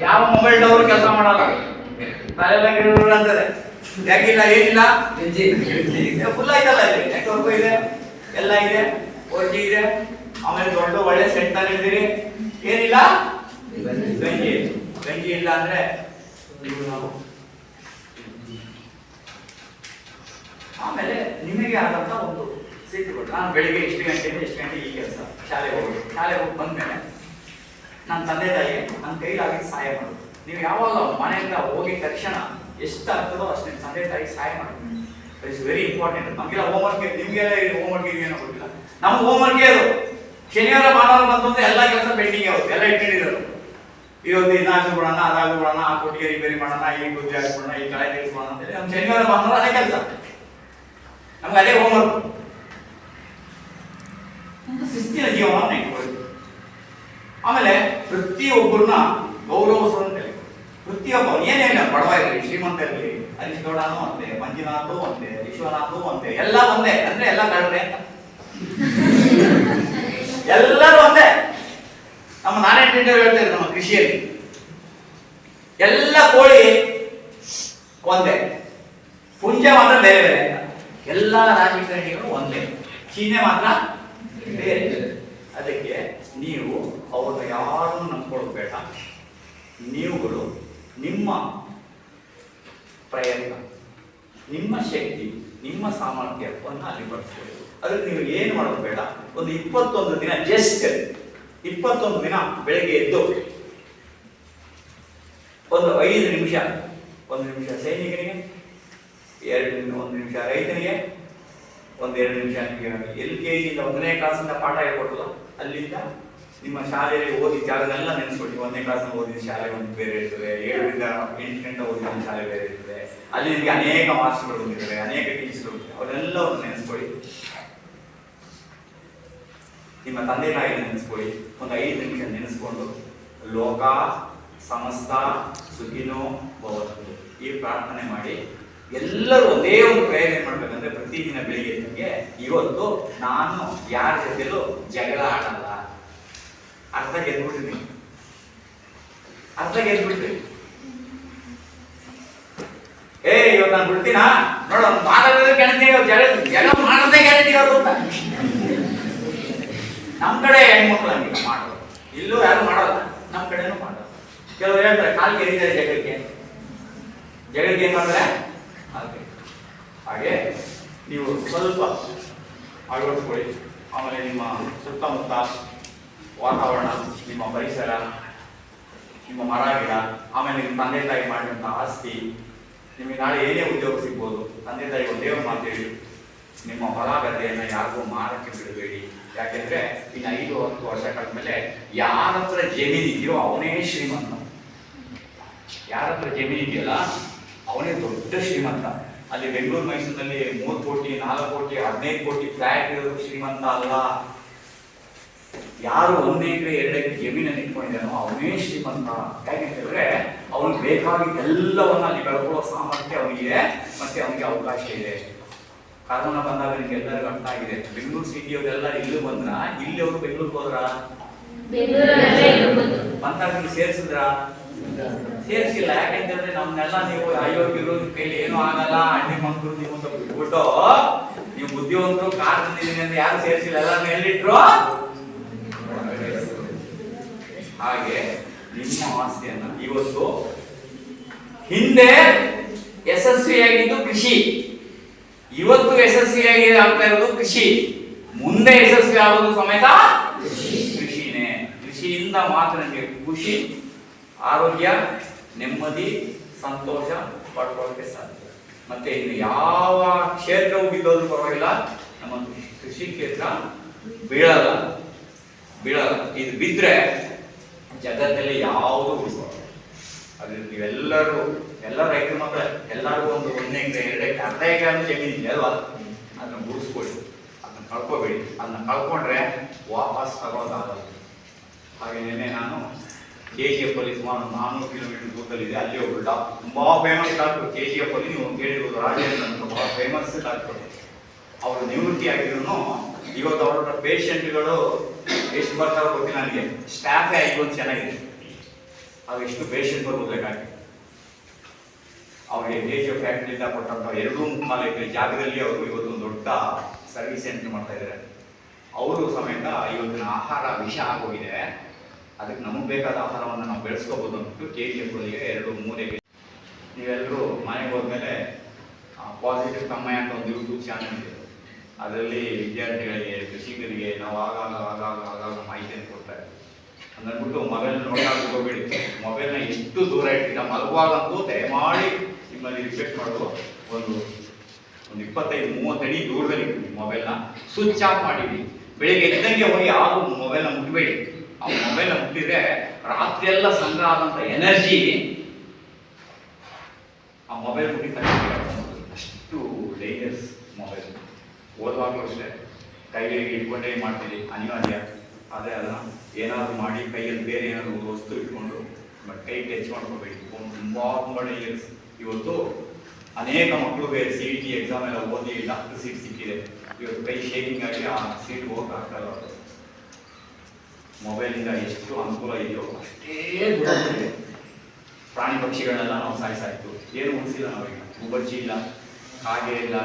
ಯಾವ ಮೊಬೈಲ್ ಕೆಲಸ ಮಾಡಲ್ಲ. ತಲೆಲ್ಲ ಗಿಡ ಅಂತದೆ ಯಾಕಿಲ್ಲ ಏನಿಲ್ಲ? ಫುಲ್ ಆಯ್ತಲ್ಲ ಇಲ್ಲಿ ನೆಟ್ವರ್ಕ್ ಇದೆ. ಎಲ್ಲ ಇದೆ ಫೋರ್ ಜಿ ಇದೆ. ಆಮೇಲೆ ದೊಡ್ಡ ಒಳ್ಳೆ ಸೆಂಟರ್ ಇದ್ದೀರಿ. ಏನಿಲ್ಲ? ಗಂಜಿ. ಗಂಜಿ ಇಲ್ಲ ಅಂದ್ರೆ ನೀವು ನಾವು ಆಮೇಲೆ ನಿಮಗೆ ಆದಂತ ಒಂದು ಸೀಟ್ ಕೊಟ್ಟು ನಾನು ಬೆಳಿಗ್ಗೆ ಎಷ್ಟು ಗಂಟೆಯಿಂದ ಎಷ್ಟು ಗಂಟೆ ಈ ಕೆಲಸ? ಶಾಲೆಗೆ ಹೋಗಿ ಶಾಲೆಗೆ ಹೋಗಿ ಬಂದ್ಮೇಲೆ ನನ್ನ ತಂದೆ ತಾಯಿ ನನ್ನ ಕೈಲಾಗಿ ಸಹಾಯ ಮಾಡೋದು. ನೀವು ಯಾವಾಗ ಮನೆಯಿಂದ ಹೋಗಿದ ತಕ್ಷಣ ಎಷ್ಟು ಆಗ್ತದೋ ಅಷ್ಟು ನಿಮ್ಮ ತಂದೆ ತಾಯಿ ಸಹಾಯ ಮಾಡಿ ಇಟ್ಸ್ ವೆರಿ ಇಂಪಾರ್ಟೆಂಟ್ ನಮಗೆಲ್ಲ ಹೋಮ್ವರ್ಕ್ ನಿಮಗೆಲ್ಲ ಹೋಮ್ವರ್ಕ್ ಏನೋ ಗೊತ್ತಿಲ್ಲ. ನಮ್ಗೆ ಹೋಮ್ವರ್ಕ್ ಅದು? ಶನಿವಾರ, ಭಾನುವಾರ ಬಂತಂದ್ರೆ ಎಲ್ಲ ಕೆಲಸ ಪೆಂಡಿಂಗ್ ಆಗುತ್ತೆ ಎಲ್ಲ ಇಟ್ಟಿರೋದು ಇವತ್ತು ಇದಾಗಿ ಬಿಡೋಣ ಅದಾಗಿ ಬಿಡೋಣ ಆ ಕೊಟ್ಟಿಗೆ ರಿಪೇರಿ ಮಾಡೋಣ, ಈ ಬುದ್ಧಿ ಹಾಕ್ಬಿಡೋಣ ಈ ಕಳೆ ತಿಳಿಸ್ಬೋಣ ಅಂತೇಳಿ ನಮ್ಮ ಶನಿವಾರ, ಭಾನುವಾರ ಅದೇ ಕೆಲಸ. ನಮ್ಗೆ ಅದೇ ಹೋಮ್ವರ್ಕ್ ವರ್ಕ್ ಶಿಸ್ತಿನ ಜೀವನವನ್ನು ಇಟ್ಕೊಳ್ಳಿ. ಆಮೇಲೆ ಪ್ರತಿಯೊಬ್ಬರನ್ನ ಗೌರವ ಕಲಿ ಪ್ರತಿಯೊಬ್ಬ ಏನೇನು ಬಡವ ಇರಲಿ ಶ್ರೀಮಂತ ಇರಲಿ ಹರೀಶ್ ಗೌಡನು ಅಂತೆ ಮಂಜುನಾಥು ಅಂತೆ ವಿಶ್ವನಾಥು ಎಲ್ಲ ಒಂದೇ, ಅಂದ್ರೆ ಎಲ್ಲ ಕಡಿಮೆ ಎಲ್ಲರೂ ಒಂದೇ. ನಮ್ಮ ನಾರಾಯಣ ಅವ್ರು ಹೇಳ್ತಾರೆ ನಮ್ಮ ಕೃಷಿಯಲ್ಲಿ. ಎಲ್ಲ ಕೋಳಿ ಒಂದೇ. ಪುಂಜ ಮಾತ್ರ ಬೇರೆ ಬೇರೆ. ಎಲ್ಲ ರಾಜಕೀಯಗಳು ಒಂದೇ. ಚೀನೆ ಮಾತ್ರ ಬೇರೆ. ಅದಕ್ಕೆ ನೀವು ಅವ್ರನ್ನ ಯಾರನ್ನು ನಂಬ್ಕೊಳ್ಬೇಡ ಬೇಡ. ನೀವುಗಳು ನಿಮ್ಮ ಪ್ರಯತ್ನ, ನಿಮ್ಮ ಶಕ್ತಿ, ನಿಮ್ಮ ಸಾಮರ್ಥ್ಯವನ್ನು ಅಲ್ಲಿ ಬಳಸ್ಕೊಳ್ಳಿ ಅದಕ್ಕೆ ನೀವು ಏನು ಮಾಡೋದು ಬೇಡ, ಒಂದು ಇಪ್ಪತ್ತೊಂದು ದಿನ ಜಸ್ಟ್ ಇಪ್ಪತ್ತೊಂದು ದಿನ ಬೆಳಗ್ಗೆ ಎದ್ದು ಒಂದು ಐದು ನಿಮಿಷ, ಒಂದು ನಿಮಿಷ ಸೈನಿಕನಿಗೆ, ಎರಡು ಒಂದು ನಿಮಿಷ ರೈತನಿಗೆ ಒಂದೆರಡು ನಿಮಿಷ ಎಲ್ ಕೆ ಜಿಯಿಂದ ಒಂದನೇ ಕ್ಲಾಸಿಂದ ಪಾಠ ಹೇಳ್ಕೊಡ್ತಲ್ಲ ಅಲ್ಲಿಂದ ನಿಮ್ಮ ಶಾಲೆಯಲ್ಲಿ ಓದಿದ ಜಾಗದೆಲ್ಲ ನೆನೆಸ್ಕೊಳ್ಳಿ ಒಂದನೇ ಕ್ಲಾಸ್ ಓದಿದ ಶಾಲೆ ಒಂದು ಬೇರೆ ಇರ್ತದೆ. ಏಳರಿಂದ ಎಂಟು ಗಂಟೆ ಓದಿದ ಶಾಲೆ ಬೇರೆ ಇರ್ತದೆ. ಅಲ್ಲಿ ನಿಮಗೆ ಅನೇಕ ಮಾಸ್ಟರ್ಗಳು ಬಂದಿದ್ದಾರೆ ಅನೇಕ ಟೀಚರ್ಗಳು ಅವರೆಲ್ಲವನ್ನು ನೆನೆಸ್ಕೊಳ್ಳಿ ನಿಮ್ಮ ತಂದೆ ತಾಯಿ ನೆನೆಸ್ಕೊಳ್ಳಿ ಒಂದು ಐದು ನಿಮಿಷ ನೆನೆಸ್ಕೊಂಡು, ಲೋಕ ಸಮಸ್ತ ಸುಖಿನೋ ಭವತ್ತು ಈ ಪ್ರಾರ್ಥನೆ ಮಾಡಿ ಎಲ್ಲರೂ ಒಂದೇ ಒಂದು ಏನ್ ಮಾಡ್ಬೇಕಂದ್ರೆ ಪ್ರತಿದಿನ ಬೆಳಿಗ್ಗೆ ನಿಮಗೆ ಇವತ್ತು ನಾನು ಯಾರ ಜೊತೆಲೂ ಜಗಳ ಆಡಲ್ಲ. ಅರ್ಧ ಗೆದ್ಬಿಟ್ಟಿದ್ದೀನಿ. ಅರ್ಧ ಗೆದ್ಬಿಟ್ರಿ ಏ ಇವತ್ತು ನಾನು ಬಿಡ್ತೀನಾ? ನೋಡೋ ಮಾಡೋದ್ರೆ ಗ್ಯಾರಂಟಿ ಜಗಳ ಮಾಡೋದೇ ಗ್ಯಾರಂಟಿ ಅವ್ರು ಅಂತ. ನಮ್ಮ ಕಡೆ ಹೆಣ್ಮಕ್ಳು ಹಂಗೆ ಮಾಡೋದು. ಇಲ್ಲೂ ಯಾರು ಮಾಡೋಲ್ಲ. ನಮ್ಮ ಕಡೆನೂ ಮಾಡೋದು ಕೆಲವರು ಹೇಳ್ತಾರೆ, ಕಾಲು ಕೆರಿತಾರೆ ಜಗಕ್ಕೆ ಜಗಕ್ಕೆ ಏನು ಮಾಡಿದ್ರೆ ಹಾಗೆ ಹಾಗೆ ನೀವು ಸ್ವಲ್ಪ ಅಳವಡಿಸ್ಕೊಳ್ಳಿ. ಆಮೇಲೆ ನಿಮ್ಮ ಸುತ್ತಮುತ್ತ ವಾತಾವರಣ, ನಿಮ್ಮ ಪರಿಸರ, ನಿಮ್ಮ ಮರ, ಗಿಡ, ಆಮೇಲೆ ನಿಮ್ಮ ತಂದೆ ತಾಯಿ ಮಾಡಿದಂಥ ಆಸ್ತಿ, ನಿಮಗೆ ನಾಳೆ ಏನೇ ಉದ್ಯೋಗ ಸಿಗ್ಬೋದು, ತಂದೆ ತಾಯಿ ಒಂದೇ ಮಾತು ನಿಮ್ಮ ಹೊಲ ಗದ್ದೆಯನ್ನು ಯಾರಿಗೂ ಮಾರಕ್ಕೆ ಬಿಡಬೇಡಿ. ಯಾಕೆಂದ್ರೆ ಇನ್ನು ಐದು, ಹತ್ತು ವರ್ಷ ಕಳೆದ್ಮೇಲೆ ಯಾರ ಹತ್ರ ಜಮೀನು ಇದೆಯೋ ಅವನೇ ಶ್ರೀಮಂತ. ಯಾರ ಹತ್ರ ಜಮೀನು ಇದೆಯಲ್ಲ, ಅವನೇ ದೊಡ್ಡ ಶ್ರೀಮಂತ. ಅಲ್ಲಿ ಬೆಂಗಳೂರು ಮೈಸೂರಿನಲ್ಲಿ ಮೂರು ಕೋಟಿ, ನಾಲ್ಕು ಕೋಟಿ, ಹದಿನೈದು ಕೋಟಿ ಫ್ಲ್ಯಾಟ್ ಇರೋದು ಶ್ರೀಮಂತ ಅಲ್ಲ. ಯಾರು ಒಂದೇ ಎಕರೆ ಎರಡು ಎಕರೆ ಜಮೀನನ್ನು ಇಟ್ಕೊಂಡಿದ್ದಾನೋ ಅವನೇ ಶ್ರೀಮಂತ ಯಾಕೆ ಅಂತ ಹೇಳಿದ್ರೆ ಅವನಿಗೆ ಬೇಕಾಗಿದ್ದೆಲ್ಲವನ್ನ ಅಲ್ಲಿ ಬೆಳ್ಕೊಳ್ಳೋ ಸಾಮರ್ಥ್ಯ ಅವನಿಗೆ ಮತ್ತೆ ಅವನಿಗೆ ಅವಕಾಶ ಇದೆ ಕರೋನಾ ಬಂದಾಗ ನಿಮ್ಗೆ ಎಲ್ಲರೂ ಅರ್ಥ ಆಗಿದೆ. ಬೆಂಗಳೂರು ಸಿಟಿಯವರೆಲ್ಲ ಇಲ್ಲೂ ಬಂದ್ರ? ಇಲ್ಲಿ ಅವರು ಬೆಂಗಳೂರಿಗೆ ಹೋದ್ರ? ಬಂದಾಗ ನೀವು ಸೇರಿಸಿದ್ರ? ಸೇರಿಸಿಲ್ಲ. ಯಾಕೆಂತಂದ್ರೆ ನಮ್ನೆಲ್ಲ ನೀವು ಅಯೋಗ್ಯರು ಕೈಲಿ ಏನೂ ಆಗಲ್ಲ. ಅಣ್ಣಿ ಮಕ್ಕಳು ನೀವು ಅಂತ ಬಿಟ್ಬಿಟ್ಟು ನೀವು ಬುದ್ಧಿವಂತರು ಕಾರ್ ತಂದಿದ್ದೀನಿ ಅಂತ ಯಾರು ಸೇರ್ಸಿಲ್ಲ? ಎಲ್ಲ ಎಲ್ಲಿಟ್ರು? ಹಾಗೆ ನಿಮ್ಮ ಆಸ್ತಿಯನ್ನ ಇವತ್ತು ಹಿಂದೆ ಯಶಸ್ವಿಯಾಗಿದ್ದು ಕೃಷಿ. ಇವತ್ತು ಯಶಸ್ವಿಯಾಗಿ ಆಗ್ತಾ ಇರೋದು ಕೃಷಿ. ಮುಂದೆ ಯಶಸ್ವಿ ಆಗೋದು ಸಮೇತ ಕೃಷಿನೇ. ಕೃಷಿಯಿಂದ ಮಾತ್ರ ನಿಮಗೆ ಖುಷಿ, ಆರೋಗ್ಯ, ನೆಮ್ಮದಿ, ಸಂತೋಷ ಪಡ್ಕೊಳ್ಳೋಕೆ ಸಾಧ್ಯ. ಮತ್ತೆ ಇನ್ನು ಯಾವ ಕ್ಷೇತ್ರವು ಬಿದ್ದೋದ್ರೂ ಪರವಾಗಿಲ್ಲ, ನಮ್ಮ ಕೃಷಿ ಕ್ಷೇತ್ರ ಬೀಳಲ್ಲ. ಬೀಳಲ್ಲ. ಇದು ಬಿದ್ರೆ ಜಗತ್ತಲ್ಲಿ ಯಾವುದು ಉಳಿಸೋಲ್ಲ ಅದು ನೀವೆಲ್ಲರೂ, ಎಲ್ಲ ರೈತರ ಮಾತ್ರ ಎಲ್ಲರಿಗೂ ಒಂದು ಒಂದನೇ ಎಕರೆ ಎರಡು ಎಕರೆ ಅರ್ಧ ಎಕರೆ ಅಂದ್ರೆ ಜಮೀನು ಅಲ್ವಾ? ಅದನ್ನ ಉಳಿಸ್ಕೊಳ್ಳಿ, ಅದನ್ನ ಕಳ್ಕೊಬೇಡಿ. ಅದನ್ನ ಕಳ್ಕೊಂಡ್ರೆ ವಾಪಸ್ ತಗೊಳ್ಳೋದಾಗಲ್ಲ ನಿನ್ನೆ ನಾನು ಕೆ ಜಿ ಎಫ್ ಅಲ್ಲಿ ಸುಮಾರು ನಾನ್ನೂರು ಕಿಲೋಮೀಟರ್ ದೂರದಲ್ಲಿದೆ ಅಲ್ಲಿ ಒಬ್ಬರು ಡಾಕ್ಟರ್ ತುಂಬಾ famous doctor. K G F ಅಲ್ಲಿ ನೀವು ಕೇಳಿರ್ಬೋದು. ರಾಜೇಂದ್ರ ಅಂತ ಬಹಳ ಫೇಮಸ್ ಡಾಕ್ಟರ್. ಅವರು ನಿವೃತ್ತಿ ಆಗಿದ್ರು ಇವತ್ತು ಅವರ ಪೇಷಂಟ್ಗಳು ಎಷ್ಟು ಬರ್ತಾರೋ ಗೊತ್ತಿಲ್ಲ ನನಗೆ. ಸ್ಟಾಫೇ ಆಗಿ ಒಂದು ಚೆನ್ನಾಗಿದೆ ಅವ್ರು ಎಷ್ಟು ಪೇಷಂಟ್ ಬರ್ಬೋದಕ್ಕಾಗಿ ಅವ್ರಿಗೆ ಎಫ್ ಫ್ಯಾಕ್ಟ್ರಿಯಿಂದ ಕೊಟ್ಟಂತ ಎರಡು ಮುಕ್ಕಾಲು ಎಕರೆ ಜಾಗದಲ್ಲಿ ಅವರು ಇವತ್ತು ಒಂದು ದೊಡ್ಡ ಸರ್ವಿಸ್ ಸೆಂಟರ್ ಮಾಡ್ತಾ ಇದ್ದಾರೆ. ಅವರು ಸಮೇತ ಇವತ್ತಿನ ಆಹಾರ ವಿಷ ಆಗೋಗಿದೆ. ಅದಕ್ಕೆ ನಮಗೆ ಬೇಕಾದ ಆಹಾರವನ್ನು ನಾವು ಬೆಳೆಸ್ಕೋಬೋದು ಅಂದ್ಬಿಟ್ಟು ಕೆ ಜಿ ಎಫ್ಗಳಿಗೆ ಎರಡು ಮೂಲೆಗೆ ನೀವೆಲ್ಲರೂ ಮನೆಗೆ ಹೋದ್ಮೇಲೆ ಪಾಸಿಟಿವ್ ಕಮ್ಮಿ ಅಂತ ಒಂದು ಯೂಟ್ಯೂಬ್ ಚಾನಲ್ ಇದೆ. ಅದರಲ್ಲಿ ವಿದ್ಯಾರ್ಥಿಗಳಿಗೆ, ಕೃಷಿಕರಿಗೆ ನಾವು ಆಗಾಗ ಆಗಾಗ ಆಗಾಗ ಮಾಹಿತಿಯನ್ನು ಕೊಡ್ತಾರೆ ಅಂದ್ಬಿಟ್ಟು ಮೊಬೈಲ್ ನೋಡೋಕೆ ಹೋಗ್ಬೇಡಿ. ಮೊಬೈಲ್ನ ಎಷ್ಟು ದೂರ ಇಟ್ಟಿದ್ದ ಮಲಗುವಾಗಂತೂ ದಯಮಾಡಿ ನಿಮ್ಮಲ್ಲಿ ರಿಕ್ವೆಸ್ಟ್ ಮಾಡೋದು ಒಂದು ಒಂದು ಇಪ್ಪತ್ತೈದು ಅಡಿ ದೂರದಲ್ಲಿ ಇಟ್ಟು ಮೊಬೈಲ್ನ. ಸ್ವಿಚ್ ಆಫ್ ಮಾಡಿಬಿಡಿ ಬೆಳಿಗ್ಗೆ ಎದ್ದಂಗೆ ಹೋಗಿ ಯಾರು ಮೊಬೈಲ್ನ ಮುಟ್ಬೇಡಿ. ಆ ಮೊಬೈಲ್ನ ಮುಟ್ಟಿದ್ರೆ ರಾತ್ರಿ ಎಲ್ಲ ಸಂಗ್ರಹ ಆದಂಥ ಎನರ್ಜಿ ಆ ಮೊಬೈಲ್ ಮುಟ್ಟಿ ಅಷ್ಟು ಡೇಂಜರ್ಸ್ ಮೊಬೈಲ್ ಓದುವಾಗಲೂ ಅಷ್ಟೇ. ಕೈಯಲ್ಲಿ ಇಟ್ಕೊಂಡೇ ಮಾಡ್ತೀವಿ ಅನಿವಾರ್ಯ. ಆದರೆ ಅದನ್ನು ಏನಾದರೂ ಮಾಡಿ ಕೈಯಲ್ಲಿ ಬೇರೆ ಏನಾದರೂ ವಸ್ತು ಇಟ್ಕೊಂಡು, ಬಟ್ ಕೈ ಟಚ್ ಮಾಡ್ಕೋಬೇಡಿ. ತುಂಬ ತುಂಬ ಇವತ್ತು ಅನೇಕ ಮಕ್ಕಳಿಗೆ ಸಿ ಇ ಟಿ ಎಕ್ಸಾಮ್ ಎಲ್ಲ ಓದಿ ಡಾಕ್ಟರ್ ಸೀಟ್ ಸಿಕ್ಕಿದೆ. ಇವತ್ತು ಕೈ ಶೇಕಿಂಗ್ ಆಗಿ ಆ ಸೀಟ್ ಹೋಗಕ್ಕೆ ಆಗ್ತಾಯಿಲ್ಲ ಮೊಬೈಲಿಂದ ಎಷ್ಟು ಅನುಕೂಲ ಇದೆಯೋ ಅಷ್ಟೇ ಇದೆ ಪ್ರಾಣಿ ಪಕ್ಷಿಗಳನ್ನೆಲ್ಲ ನಾವು ಸಾಯಿಸಾಯಿತು ಏನು ಉಳಿಸಿಲ್ಲ ನಾವೀಗ. ಗುಬ್ಬಚ್ಚಿ ಇಲ್ಲ, ಕಾಗೆ ಇಲ್ಲ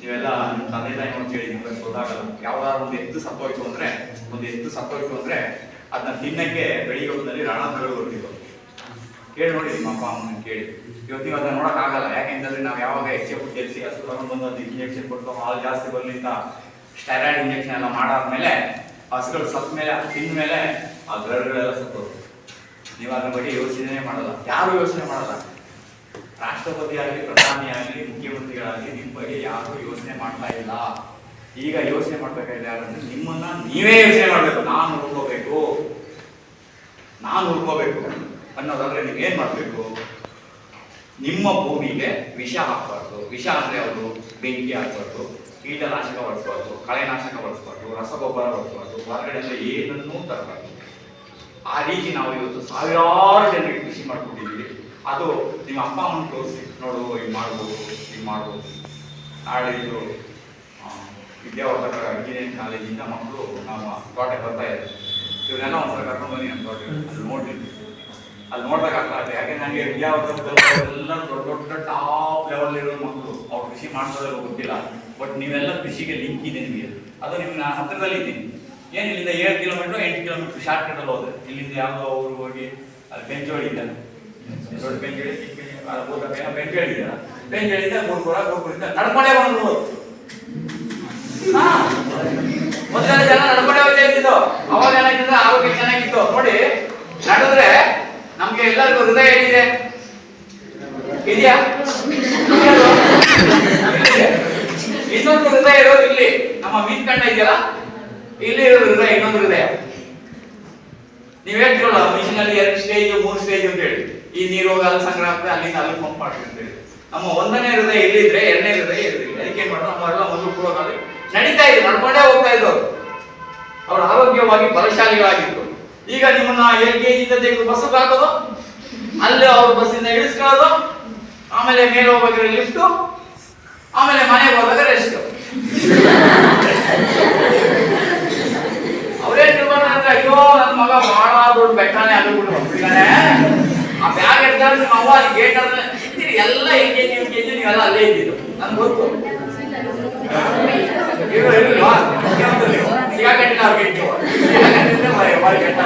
ನೀವೆಲ್ಲ ತಂದೆ ತಾಯಿ ಅಂತ ಕೇಳಿ ನಿಮ್ಗೆ ಗೊತ್ತಾಗಲ್ಲ ಯಾವ್ದಾದ್ರು ಒಂದು ಎತ್ತು ಸತ್ತೋಯ್ತು ಅಂದ್ರೆ, ಒಂದು ಎತ್ತು ಸತ್ತೋಯ್ತು ಅಂದ್ರೆ ಅದನ್ನ ತಿನ್ನಕ್ಕೆ ಬೆಳಿಗ್ಗೆ ರಾಣಾ ರಣಗಳು ಬರ್ತಿತ್ತು ಕೇಳಿ ನೋಡಿ ನಿಮ್ಮ ಅಪ್ಪ ಅಮ್ಮನ ಕೇಳಿ. ಇವತ್ತು ನೀವು ಅದನ್ನ ನೋಡಕ್ ಆಗಲ್ಲ. ಯಾಕೆಂತಂದ್ರೆ ನಾವು ಯಾವಾಗ ಎಚ್ ಎಫ್ ಗೆಲ್ಸಿ ಹಸು ಅದು ಇಂಜೆಕ್ಷನ್ ಕೊಟ್ಟು ಹಾಲು ಜಾಸ್ತಿ ಬರ್ಲಿಂತ ಸ್ಟೆರಾಯ್ಡ್ ಇಂಜೆಕ್ಷನ್ ಎಲ್ಲ ಮಾಡಾದ್ಮೇಲೆ ಹಸುಗಳು ಸತ್ ಮೇಲೆ ತಿಂದ ಮೇಲೆ ಆ ಗರಡುಗಳೆಲ್ಲ ಸತ್ತೋದು ನೀವು ಅದ್ರ ಬಗ್ಗೆ ಯೋಚನೆ ಮಾಡಲ್ಲ. ಯಾರು ಯೋಚನೆ ಮಾಡಲ್ಲ? ರಾಷ್ಟ್ರಪತಿ ಆಗಲಿ ಪ್ರಧಾನಿ ಆಗಲಿ ಮುಖ್ಯಮಂತ್ರಿಗಳಾಗಲಿ ನಿಮ್ಮ ಬಗ್ಗೆ ಯಾರು ಯೋಚನೆ ಮಾಡ್ತಾ ಇಲ್ಲ. ಈಗ ಯೋಚನೆ ಮಾಡ್ಬೇಕಾಗಿದೆ ಯಾರಂದ್ರೆ ನಿಮ್ಮನ್ನ ನೀವೇ ಯೋಚನೆ ಮಾಡ್ಬೇಕು. ನಾನು ಹುಡ್ಕೋಬೇಕು ನಾನು ಹುಡ್ಕೋಬೇಕು ಅನ್ನೋದಾದ್ರೆ ನೀವು ಏನ್ ಮಾಡ್ಬೇಕು? ನಿಮ್ಮ ಭೂಮಿಗೆ ವಿಷ ಹಾಕಬಾರ್ದು. ವಿಷ ಅಂದ್ರೆ ಅವರು ಬೆಂಕಿ ಹಾಕಬಾರ್ದು, ಕೀಟನಾಶಕ ಬಳಸಬಾರ್ದು, ಕಳೆನಾಶಕ ಬಳಸಬಾರ್ದು, ರಸಗೊಬ್ಬರ ಬಳಸಬಾರ್ದು ಹೊರಗಡೆಯಿಂದ ಏನನ್ನೂ ತರಬಾರ್ದು. ಆ ರೀತಿ ನಾವು ಇವತ್ತು ಸಾವಿರಾರು ಜನರಿಗೆ ಕೃಷಿ ಮಾಡ್ಕೊಂಡಿದ್ದೀವಿ. ಅದು ನಿಮ್ಮ ಅಪ್ಪ ಅಮ್ಮನ ತೋರಿಸಿ ನೋಡು ಹಿಂಗೆ ಮಾಡ್ಬೋದು ಹಿಂಗೆ ಮಾಡ್ಬೋದು. ನಾಳೆ ಇದು ವಿದ್ಯಾವರ್ಧಕ ಇಂಜಿನಿಯರಿಂಗ್ ಕಾಲೇಜಿಂದ ಮಕ್ಕಳು ನಮ್ಮ ತೋಟೆ ಬರ್ತಾ ಇದ್ದಾರೆ. ಇವನ್ನೆಲ್ಲ ಒಂದ್ಸಲ ಕರ್ಕೊಂಡು ಬನ್ನಿ ನಮ್ಮ ತೋಟ ಅಲ್ಲಿ ನೋಡ್ತೀನಿ. ಅಲ್ಲಿ ನೋಡ್ದಾಗ ಯಾಕೆ ನನಗೆ ಎಲ್ಲ ದೊಡ್ಡ ದೊಡ್ಡ ಟಾಪ್ ಲೆವೆಲ್ ಇರೋ ಮಕ್ಕಳು, ಅವ್ರು ಕೃಷಿ ಮಾಡ್ತಾರೋ ಗೊತ್ತಿಲ್ಲ. ಬಟ್ ನೀವೆಲ್ಲ ಕೃಷಿಗೆ ಲಿಂಕ್ ಇದೆ ನಿಮಗೆ. ಅದು ನಿಮ್ಗೆ ನಾನು ಹತ್ತಿರದಲ್ಲಿ ಇದ್ದೀನಿ. ಏನು ಇಲ್ಲಿಂದ ಏಳು ಕಿಲೋಮೀಟರ್ ಎಂಟು ಕಿಲೋಮೀಟರ್ ಶಾರ್ಟ್ ಕಟ್ಟಲ್ಲಿ ಹೋದ್ರೆ ಇಲ್ಲಿಂದ ಯಾವುದೋ ಊರಿಗೆ ಹೋಗಿ ಅಲ್ಲಿ ಬೆಂಚೋಳಿ ಇದೆ ದೊಡ್ಡ ಬೆಂಚೋಳಿ ಚಿಕ್ಕ ಬೆಂಚೋಳಿ, ಆ ಊಟ ಬೇಗ ಬೆಂಚೋಳಿ ಇದೆ ಬೆಂಚೋಳಿಂದ ಗುರುಪುರ ಗುರುಪುರದಿಂದ ನಡ್ಕೊಂಡೇ ಬಂದ್ರು ಹಾ. ಮೊದಲೆಲ್ಲ ಜನ ನಡ್ಕೊಂಡೇ ಇದ್ದಿದ್ದು ಅವಾಗ ಏನಾಗಿತ್ತು? ಆರೋಗ್ಯ ಚೆನ್ನಾಗಿತ್ತು ನೋಡಿ ನಡೆದ್ರೆ ನಮ್ಗೆ ಎಲ್ಲರಿಗೂ ಹೃದಯ ಏನಿದೆ ಇದೆಯಾ. ಇನ್ನೊಂದು ಹೃದಯ ಇರೋದು ಇಲ್ಲಿ. ನಮ್ಮ ಮೀನ್ ಕಂಡ ಇದೆಯಲ್ಲ? ಇಲ್ಲಿ ಇರೋದು ಹೃದಯ ಇನ್ನೊಂದು ಹೃದಯ. ನೀವ್ ಹೇಳ್ತಿರಲ್ಲ ಮಿಷಿನ್ ಅಲ್ಲಿ ಎರಡು ಸ್ಟೇಜ್ ಮೂರು ಸ್ಟೇಜ್ ಅಂತ ಹೇಳಿ. ಈ ನೀರು ಹೋಗಿ ಅಲ್ಲಿ ಸಂಗ್ರಹ ಆಗ್ತದೆ ಅಲ್ಲಿಂದ ಅಲ್ಲಿ ಪಂಪ್ ಹೇಳಿ ನಮ್ಮ ಒಂದನೇ ಹೃದಯ ಇಲ್ಲಿದ್ರೆ, ಎರಡನೇ ಹೃದಯ ಇರಲಿಲ್ಲ. ಅದಕ್ಕೆ ಏನ್ ಮಾಡ್ತಾರೆ? ನಮ್ಮವರೆಲ್ಲ ಒಂದು ಪೂರ್ವಕಾಲಿ ನಡೀತಾ ಇದ್ರು ನಡ್ಕೊಂಡೇ ಹೋಗ್ತಾ ಇದ್ರು ಅವ್ರು ಆರೋಗ್ಯವಾಗಿ ಬಲಶಾಲಿಗಳಾಗಿದ್ರು. ಈಗ ನಿಮ್ಮನ್ನ ಎಲ್ ಕೆ ಜಿಯಿಂದ ತೆಗೆದು ಬಸ್ ಹಾಕೋದು, ಅಲ್ಲಿ ಅವ್ರ ಬಸ್ಸಿಂದ ಇಳಿಸ್ಕೊಳ್ಳೋದು, ಆಮೇಲೆ ಮೇಲೆ ಹೋಗ್ಬೇಕಾದ್ರೆ ಲಿಫ್ಟು, ಆಮೇಲೆ ಮನೆಗೆ ಹೋದಾಗ ರೆಸ್ಟ್ ಅವ್ರೇನ್ ತಿಳ್ಕೊಂಡ್ರೆ ಅಯ್ಯೋ ನನ್ನ ಮಗ ಬಹಳ ದೊಡ್ಡ ಬೆಟ್ಟನೇ ಆಗಿಬಿಟ್ಟು ಆ ಬ್ಯಾಗ್ ಹಿಡ್ಕೊಂಡು ನಾವು ಅಲ್ಲಿ ಗೇಟ್ ಅನ್ನ ಇದ್ದೀರಿ ಎಲ್ಲ ಹೆಂಗೆ ನೀವು ಕೆಜಿ ನೀವೆಲ್ಲ ಅಲ್ಲೇ ಇದ್ದೀರಿ. ನನ್ಗೆ ಗೊತ್ತು. ಇರೋ ಇರಲ್ವಾ ಸಿಗಾಕಟ್ಟಿನ ಅವ್ರಿಗೆ ಇಟ್ಟು. ಸಿಗಾಕಟ್ಟಿಂದ ಮಳೆ ಮಳೆ ಕೆಟ್ಟ